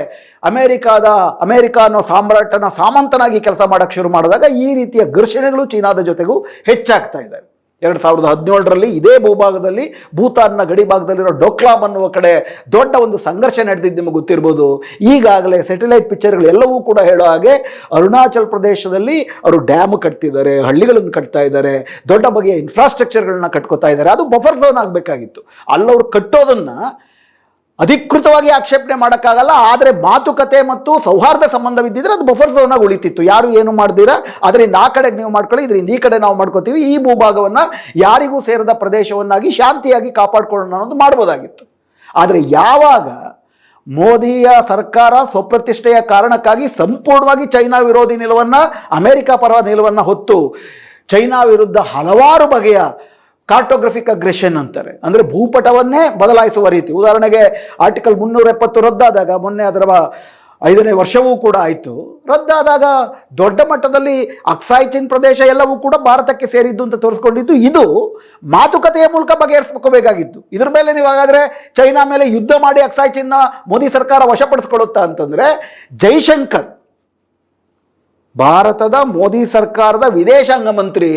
ಅಮೆರಿಕಾದ, ಅಮೇರಿಕ ಅನ್ನೋ ಸಾಮ್ರಾಟನ ಸಾಮಂತನಾಗಿ ಕೆಲಸ ಮಾಡೋಕ್ಕೆ ಶುರು ಮಾಡಿದಾಗ ಈ ರೀತಿಯ ಘರ್ಷಣೆಗಳು ಚೀನಾದ ಜೊತೆಗೂ ಹೆಚ್ಚಾಗ್ತಾ ಇದ್ದಾವೆ. ಎರಡು ಸಾವಿರದ ಹದಿನೇಳರಲ್ಲಿ ಇದೇ ಭೂಭಾಗದಲ್ಲಿ ಭೂತಾನ್ನ ಗಡಿ ಭಾಗದಲ್ಲಿರೋ ಡೋಕ್ಲಾಮ್ ಅನ್ನುವ ಕಡೆ ದೊಡ್ಡ ಒಂದು ಸಂಘರ್ಷ ನಡೆದಿದ್ದು ನಿಮಗೆ ಗೊತ್ತಿರ್ಬೋದು. ಈಗಾಗಲೇ ಸೆಟಲೈಟ್ ಪಿಕ್ಚರ್ಗಳು ಎಲ್ಲವೂ ಕೂಡ ಹೇಳೋ ಹಾಗೆ ಅರುಣಾಚಲ ಪ್ರದೇಶದಲ್ಲಿ ಅವರು ಡ್ಯಾಮ್ ಕಟ್ತಿದ್ದಾರೆ, ಹಳ್ಳಿಗಳನ್ನು ಕಟ್ತಾ ಇದ್ದಾರೆ, ದೊಡ್ಡ ಬಗೆಯ ಇನ್ಫ್ರಾಸ್ಟ್ರಕ್ಚರ್ಗಳನ್ನ ಕಟ್ಕೋತಾ ಇದ್ದಾರೆ. ಅದು ಬಫರ್ ಝೋನ್ ಆಗಬೇಕಾಗಿತ್ತು. ಅಲ್ಲವರು ಕಟ್ಟೋದನ್ನು ಅಧಿಕೃತವಾಗಿ ಆಕ್ಷೇಪಣೆ ಮಾಡೋಕ್ಕಾಗಲ್ಲ, ಆದರೆ ಮಾತುಕತೆ ಮತ್ತು ಸೌಹಾರ್ದ ಸಂಬಂಧವಿದ್ದಿದ್ರೆ ಅದು ಬಫರ್ ಝೋನಾಗಿ ಉಳಿತಿತ್ತು. ಯಾರು ಏನು ಮಾಡ್ದಿರಾ? ಅದರಿಂದ ಆ ಕಡೆಗೆ ನೀವು ಮಾಡ್ಕೊಳ್ಳಿ, ಇದರಿಂದ ಈ ಕಡೆ ನಾವು ಮಾಡ್ಕೋತೀವಿ. ಈ ಭೂಭಾಗವನ್ನು ಯಾರಿಗೂ ಸೇರದ ಪ್ರದೇಶವನ್ನಾಗಿ ಶಾಂತಿಯಾಗಿ ಕಾಪಾಡ್ಕೊಳ್ಳೋಣ ಅನ್ನೋದು ಮಾಡ್ಬೋದಾಗಿತ್ತು. ಆದರೆ ಯಾವಾಗ ಮೋದಿಯ ಸರ್ಕಾರ ಸ್ವಪ್ರತಿಷ್ಠೆಯ ಕಾರಣಕ್ಕಾಗಿ ಸಂಪೂರ್ಣವಾಗಿ ಚೈನಾ ವಿರೋಧಿ ನಿಲುವನ್ನು, ಅಮೆರಿಕ ಪರ ನಿಲುವನ್ನು ಹೊತ್ತು, ಚೈನಾ ವಿರುದ್ಧ ಹಲವಾರು ಬಗೆಯ ಕಾರ್ಟೋಗ್ರಫಿಕ್ ಅಗ್ರೆಷನ್ ಅಂತಾರೆ. ಅಂದರೆ ಭೂಪಟವನ್ನೇ ಬದಲಾಯಿಸುವ ರೀತಿ. ಉದಾಹರಣೆಗೆ ಆರ್ಟಿಕಲ್ ಮುನ್ನೂರ ಎಪ್ಪತ್ತು ರದ್ದಾದಾಗ, ಮೊನ್ನೆ ಅದರ ಐದನೇ ವರ್ಷವೂ ಕೂಡ ಆಯಿತು. ರದ್ದಾದಾಗ ದೊಡ್ಡ ಮಟ್ಟದಲ್ಲಿ ಅಕ್ಸಾಯ್ಚಿನ್ ಪ್ರದೇಶ ಎಲ್ಲವೂ ಕೂಡ ಭಾರತಕ್ಕೆ ಸೇರಿದ್ದು ಅಂತ ತೋರಿಸ್ಕೊಂಡಿದ್ದು ಇದು ಮಾತುಕತೆಯ ಮೂಲಕ ಬಗೆಹರಿಸ್ಕೋಬೇಕಾಗಿತ್ತು. ಇದ್ರ ಮೇಲೆ ನೀವು ಹಾಗಾದರೆ ಚೈನಾ ಮೇಲೆ ಯುದ್ಧ ಮಾಡಿ ಅಕ್ಸಾಯ್ಚಿನ್ನ ಮೋದಿ ಸರ್ಕಾರ ವಶಪಡಿಸ್ಕೊಳ್ಳುತ್ತಾ ಅಂತಂದರೆ ಜೈಶಂಕರ್ ಭಾರತದ ಮೋದಿ ಸರ್ಕಾರದ ವಿದೇಶಾಂಗ ಮಂತ್ರಿ,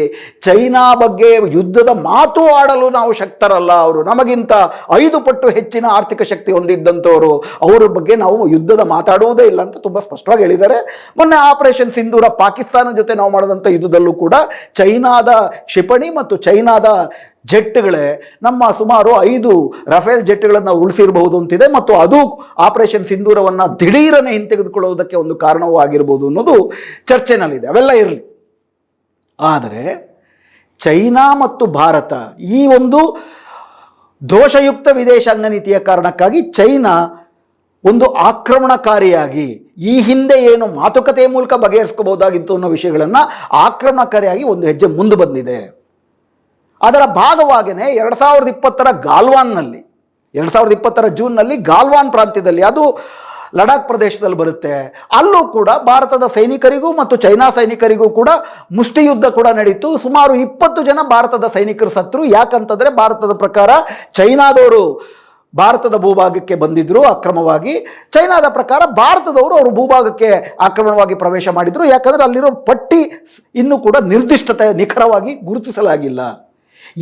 ಚೈನಾ ಬಗ್ಗೆ ಯುದ್ಧದ ಮಾತು ಆಡಲು ನಾವು ಶಕ್ತರಲ್ಲ. ಅವರು ನಮಗಿಂತ ಐದು ಪಟ್ಟು ಹೆಚ್ಚಿನ ಆರ್ಥಿಕ ಶಕ್ತಿ ಹೊಂದಿದ್ದಂಥವರು. ಅವರ ಬಗ್ಗೆ ನಾವು ಯುದ್ಧದ ಮಾತಾಡುವುದೇ ಇಲ್ಲ ಅಂತ ತುಂಬ ಸ್ಪಷ್ಟವಾಗಿ ಹೇಳಿದ್ದಾರೆ. ಮೊನ್ನೆ ಆಪರೇಷನ್ ಸಿಂಧೂರ ಪಾಕಿಸ್ತಾನ ಜೊತೆ ನಾವು ಮಾಡಿದಂಥ ಯುದ್ಧದಲ್ಲೂ ಕೂಡ ಚೈನಾದ ಕ್ಷಿಪಣಿ ಮತ್ತು ಚೈನಾದ ಜೆಟ್ಗಳೇ ನಮ್ಮ ಸುಮಾರು ಐದು ರಫೇಲ್ ಜೆಟ್ಗಳನ್ನು ಉಳಿಸಿರಬಹುದು ಅಂತಿದೆ ಮತ್ತು ಅದು ಆಪರೇಷನ್ ಸಿಂಧೂರವನ್ನು ದಿಢೀರನೆ ಹಿಂತೆಗೆದುಕೊಳ್ಳುವುದಕ್ಕೆ ಒಂದು ಕಾರಣವೂ ಆಗಿರ್ಬೋದು ಅನ್ನೋದು ಚರ್ಚೆನಲ್ಲಿದೆ, ಅವೆಲ್ಲ ಇರಲಿ. ಆದರೆ ಚೈನಾ ಮತ್ತು ಭಾರತ ಈ ಒಂದು ದೋಷಯುಕ್ತ ವಿದೇಶಾಂಗ ನೀತಿಯ ಕಾರಣಕ್ಕಾಗಿ ಚೈನಾ ಒಂದು ಆಕ್ರಮಣಕಾರಿಯಾಗಿ ಈ ಹಿಂದೆ ಏನು ಮಾತುಕತೆಯ ಮೂಲಕ ಬಗೆಹರಿಸ್ಕೋಬಹುದಾಗಿತ್ತು ಅನ್ನೋ ವಿಷಯಗಳನ್ನು ಆಕ್ರಮಣಕಾರಿಯಾಗಿ ಒಂದು ಹೆಜ್ಜೆ ಮುಂದೆ ಬಂದಿದೆ. ಅದರ ಭಾಗವಾಗಿಯೇ ಎರಡು ಸಾವಿರದ ಇಪ್ಪತ್ತರ ಗಾಲ್ವಾನ್ನಲ್ಲಿ, ಎರಡು ಸಾವಿರದ ಇಪ್ಪತ್ತರ ಜೂನ್ನಲ್ಲಿ ಗಾಲ್ವಾನ್ ಪ್ರಾಂತ್ಯದಲ್ಲಿ, ಅದು ಲಡಾಖ್ ಪ್ರದೇಶದಲ್ಲಿ ಬರುತ್ತೆ. ಅಲ್ಲೂ ಕೂಡ ಭಾರತದ ಸೈನಿಕರಿಗೂ ಮತ್ತು ಚೈನಾ ಸೈನಿಕರಿಗೂ ಕೂಡ ಮುಷ್ಟಿಯುದ್ಧ ಕೂಡ ನಡೀತು. ಸುಮಾರು ಇಪ್ಪತ್ತು ಜನ ಭಾರತದ ಸೈನಿಕರು ಸತ್ರು. ಯಾಕಂತಂದರೆ ಭಾರತದ ಪ್ರಕಾರ ಚೈನಾದವರು ಭಾರತದ ಭೂಭಾಗಕ್ಕೆ ಬಂದಿದ್ದರು ಅಕ್ರಮವಾಗಿ. ಚೈನಾದ ಪ್ರಕಾರ ಭಾರತದವರು ಅವರು ಭೂಭಾಗಕ್ಕೆ ಆಕ್ರಮಣವಾಗಿ ಪ್ರವೇಶ ಮಾಡಿದರು. ಯಾಕಂದರೆ ಅಲ್ಲಿರೋ ಪಟ್ಟಿ ಇನ್ನೂ ಕೂಡ ನಿರ್ದಿಷ್ಟತೆ ನಿಖರವಾಗಿ ಗುರುತಿಸಲಾಗಿಲ್ಲ.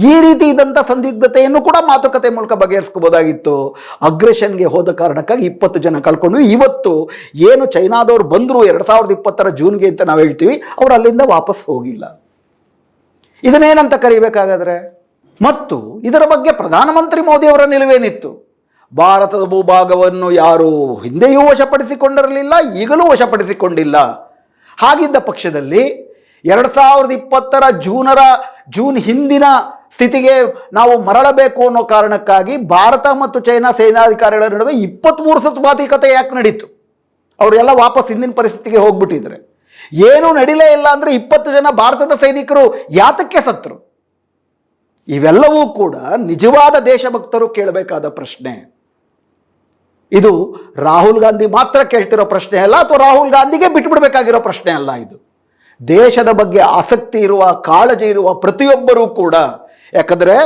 ಈ ರೀತಿ ಇದ್ದಂಥ ಸಂದಿಗ್ಧತೆಯನ್ನು ಕೂಡ ಮಾತುಕತೆ ಮೂಲಕ ಬಗೆಹರಿಸ್ಕೋಬೋದಾಗಿತ್ತು. ಅಗ್ರೆಷನ್ಗೆ ಹೋದ ಕಾರಣಕ್ಕಾಗಿ ಇಪ್ಪತ್ತು ಜನ ಕಳ್ಕೊಂಡ್ವಿ. ಇವತ್ತು ಏನು ಚೈನಾದವ್ರು ಬಂದರು ಎರಡು ಸಾವಿರದ ಇಪ್ಪತ್ತರ ಜೂನ್ಗೆ ಅಂತ ನಾವು ಹೇಳ್ತೀವಿ, ಅವರು ಅಲ್ಲಿಂದ ವಾಪಸ್ ಹೋಗಿಲ್ಲ. ಇದನ್ನೇನಂತ ಕರಿಬೇಕಾಗಾದ್ರೆ, ಮತ್ತು ಇದರ ಬಗ್ಗೆ ಪ್ರಧಾನಮಂತ್ರಿ ಮೋದಿಯವರ ನಿಲುವೇನಿತ್ತು? ಭಾರತದ ಭೂಭಾಗವನ್ನು ಯಾರು ಹಿಂದೆಯೂ ವಶಪಡಿಸಿಕೊಂಡಿರಲಿಲ್ಲ, ಈಗಲೂ ವಶಪಡಿಸಿಕೊಂಡಿಲ್ಲ. ಹಾಗಿದ್ದ ಪಕ್ಷದಲ್ಲಿ ಎರಡು ಸಾವಿರದ ಇಪ್ಪತ್ತರ ಜೂನರ, ಜೂನ್ ಹಿಂದಿನ ಸ್ಥಿತಿಗೆ ನಾವು ಮರಳಬೇಕು ಅನ್ನೋ ಕಾರಣಕ್ಕಾಗಿ ಭಾರತ ಮತ್ತು ಚೈನಾ ಸೇನಾಧಿಕಾರಿಗಳ ನಡುವೆ ಇಪ್ಪತ್ತ್ಮೂರು ಸತ್ ಮಾತುಕತೆ ಯಾಕೆ ನಡೀತು? ಅವರೆಲ್ಲ ವಾಪಸ್ ಹಿಂದಿನ ಪರಿಸ್ಥಿತಿಗೆ ಹೋಗ್ಬಿಟ್ಟಿದ್ರೆ. ಏನೂ ನಡಿಲೇ ಇಲ್ಲ ಅಂದರೆ ಇಪ್ಪತ್ತು ಜನ ಭಾರತದ ಸೈನಿಕರು ಯಾತಕ್ಕೆ ಸತ್ರು ಇವೆಲ್ಲವೂ ಕೂಡ ನಿಜವಾದ ದೇಶಭಕ್ತರು ಕೇಳಬೇಕಾದ ಪ್ರಶ್ನೆ. ಇದು ರಾಹುಲ್ ಗಾಂಧಿ ಮಾತ್ರ ಕೇಳ್ತಿರೋ ಪ್ರಶ್ನೆ ಅಲ್ಲ, ಅಥವಾ ರಾಹುಲ್ ಗಾಂಧಿಗೆ ಬಿಟ್ಬಿಡ್ಬೇಕಾಗಿರೋ ಪ್ರಶ್ನೆ ಅಲ್ಲ ಇದು. ದೇಶದ ಬಗ್ಗೆ ಆಸಕ್ತಿ ಇರುವ, ಕಾಳಜಿ ಇರುವ ಪ್ರತಿಯೊಬ್ಬರೂ ಕೂಡ ಯಾಕಂದರೆ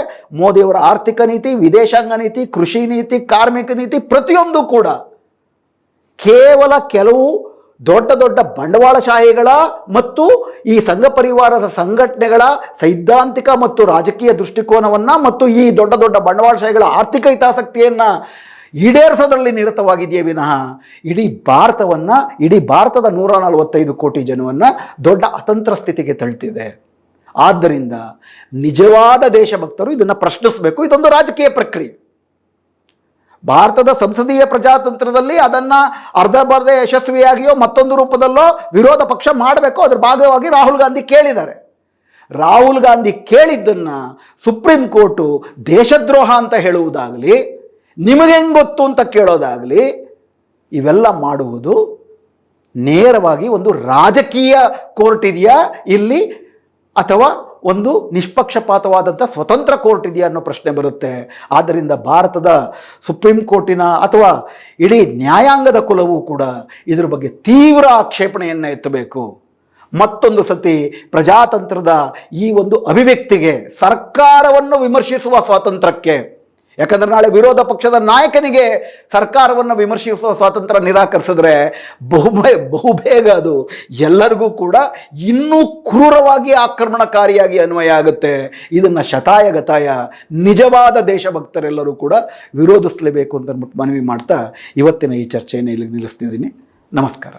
ಮೋದಿಯವರ ಆರ್ಥಿಕ ನೀತಿ, ವಿದೇಶಾಂಗ ನೀತಿ, ಕೃಷಿ ನೀತಿ, ಕಾರ್ಮಿಕ ನೀತಿ ಪ್ರತಿಯೊಂದು ಕೂಡ ಕೇವಲ ಕೆಲವು ದೊಡ್ಡ ದೊಡ್ಡ ಬಂಡವಾಳಶಾಹಿಗಳ ಮತ್ತು ಈ ಸಂಘ ಪರಿವಾರದ ಸಂಘಟನೆಗಳ ಸೈದ್ಧಾಂತಿಕ ಮತ್ತು ರಾಜಕೀಯ ದೃಷ್ಟಿಕೋನವನ್ನು ಮತ್ತು ಈ ದೊಡ್ಡ ದೊಡ್ಡ ಬಂಡವಾಳಶಾಹಿಗಳ ಆರ್ಥಿಕ ಹಿತಾಸಕ್ತಿಯನ್ನು ಈಡೇರಿಸೋದ್ರಲ್ಲಿ ನಿರತವಾಗಿದೆಯೇ ವಿನಃ ಇಡೀ ಭಾರತವನ್ನು, ಇಡೀ ಭಾರತದ ನೂರ ನಲವತ್ತೈದು ಕೋಟಿ ಜನವನ್ನು ದೊಡ್ಡ ಅತಂತ್ರ ಸ್ಥಿತಿಗೆ ತಳ್ತಿದೆ. ಆದ್ದರಿಂದ ನಿಜವಾದ ದೇಶಭಕ್ತರು ಇದನ್ನು ಪ್ರಶ್ನಿಸಬೇಕು. ಇದೊಂದು ರಾಜಕೀಯ ಪ್ರಕ್ರಿಯೆ. ಭಾರತದ ಸಂಸದೀಯ ಪ್ರಜಾತಂತ್ರದಲ್ಲಿ ಅದನ್ನು ಅರ್ಧ ಬರ್ಧ ಯಶಸ್ವಿಯಾಗಿಯೋ ಮತ್ತೊಂದು ರೂಪದಲ್ಲೋ ವಿರೋಧ ಪಕ್ಷ ಮಾಡಬೇಕು ಅದರ ಭಾಗವಾಗಿ ರಾಹುಲ್ ಗಾಂಧಿ ಕೇಳಿದ್ದಾರೆ. ರಾಹುಲ್ ಗಾಂಧಿ ಕೇಳಿದ್ದನ್ನು ಸುಪ್ರೀಂ ಕೋರ್ಟು ದೇಶದ್ರೋಹ ಅಂತ ಹೇಳುವುದಾಗಲಿ, ನಿಮಗೆ ಗೊತ್ತು ಅಂತ ಕೇಳೋದಾಗಲಿ, ಇವೆಲ್ಲ ಮಾಡುವುದು ನೇರವಾಗಿ ಒಂದು ರಾಜಕೀಯ ಕೋರ್ಟ್ ಇದೆಯಾ? ಇಲ್ಲಿ ಅಥವಾ ಒಂದು ನಿಷ್ಪಕ್ಷಪಾತವಾದಂಥ ಸ್ವತಂತ್ರ ಕೋರ್ಟ್ ಇದೆಯಾ ಅನ್ನೋ ಪ್ರಶ್ನೆ ಬರುತ್ತೆ. ಆದ್ದರಿಂದ ಭಾರತದ ಸುಪ್ರೀಂ ಕೋರ್ಟಿನ ಅಥವಾ ಇಡೀ ನ್ಯಾಯಾಂಗದ ಕುಲವೂ ಕೂಡ ಇದರ ಬಗ್ಗೆ ತೀವ್ರ ಆಕ್ಷೇಪಣೆಯನ್ನು ಎತ್ತಬೇಕು. ಮತ್ತೊಂದು ಸತಿ ಪ್ರಜಾತಂತ್ರದ ಈ ಒಂದು ಅಭಿವ್ಯಕ್ತಿಗೆ ಸರ್ಕಾರವನ್ನು ವಿಮರ್ಶಿಸುವ ಸ್ವಾತಂತ್ರ್ಯಕ್ಕೆ ಯಾಕಂದ್ರೆ ನಾಳೆ ವಿರೋಧ ಪಕ್ಷದ ನಾಯಕನಿಗೆ ಸರ್ಕಾರವನ್ನು ವಿಮರ್ಶಿಸುವ ಸ್ವಾತಂತ್ರ್ಯ ನಿರಾಕರಿಸಿದ್ರೆ ಬಹುಬೇ ಬಹುಬೇಗ ಅದು. ಎಲ್ಲರಿಗೂ ಕೂಡ ಇನ್ನೂ ಕ್ರೂರವಾಗಿ ಆಕ್ರಮಣಕಾರಿಯಾಗಿ ಅನ್ವಯ ಆಗುತ್ತೆ. ಇದನ್ನು ಶತಾಯ ಗತಾಯ ನಿಜವಾದ ದೇಶಭಕ್ತರೆಲ್ಲರೂ ಕೂಡ ವಿರೋಧಿಸಲೇಬೇಕು ಅಂತ ಮನವಿ ಮಾಡ್ತಾ ಇವತ್ತಿನ ಈ ಚರ್ಚೆಯನ್ನು ಇಲ್ಲಿಗೆ ನಿಲ್ಲಿಸ್ತಿದ್ದೀನಿ. ನಮಸ್ಕಾರ.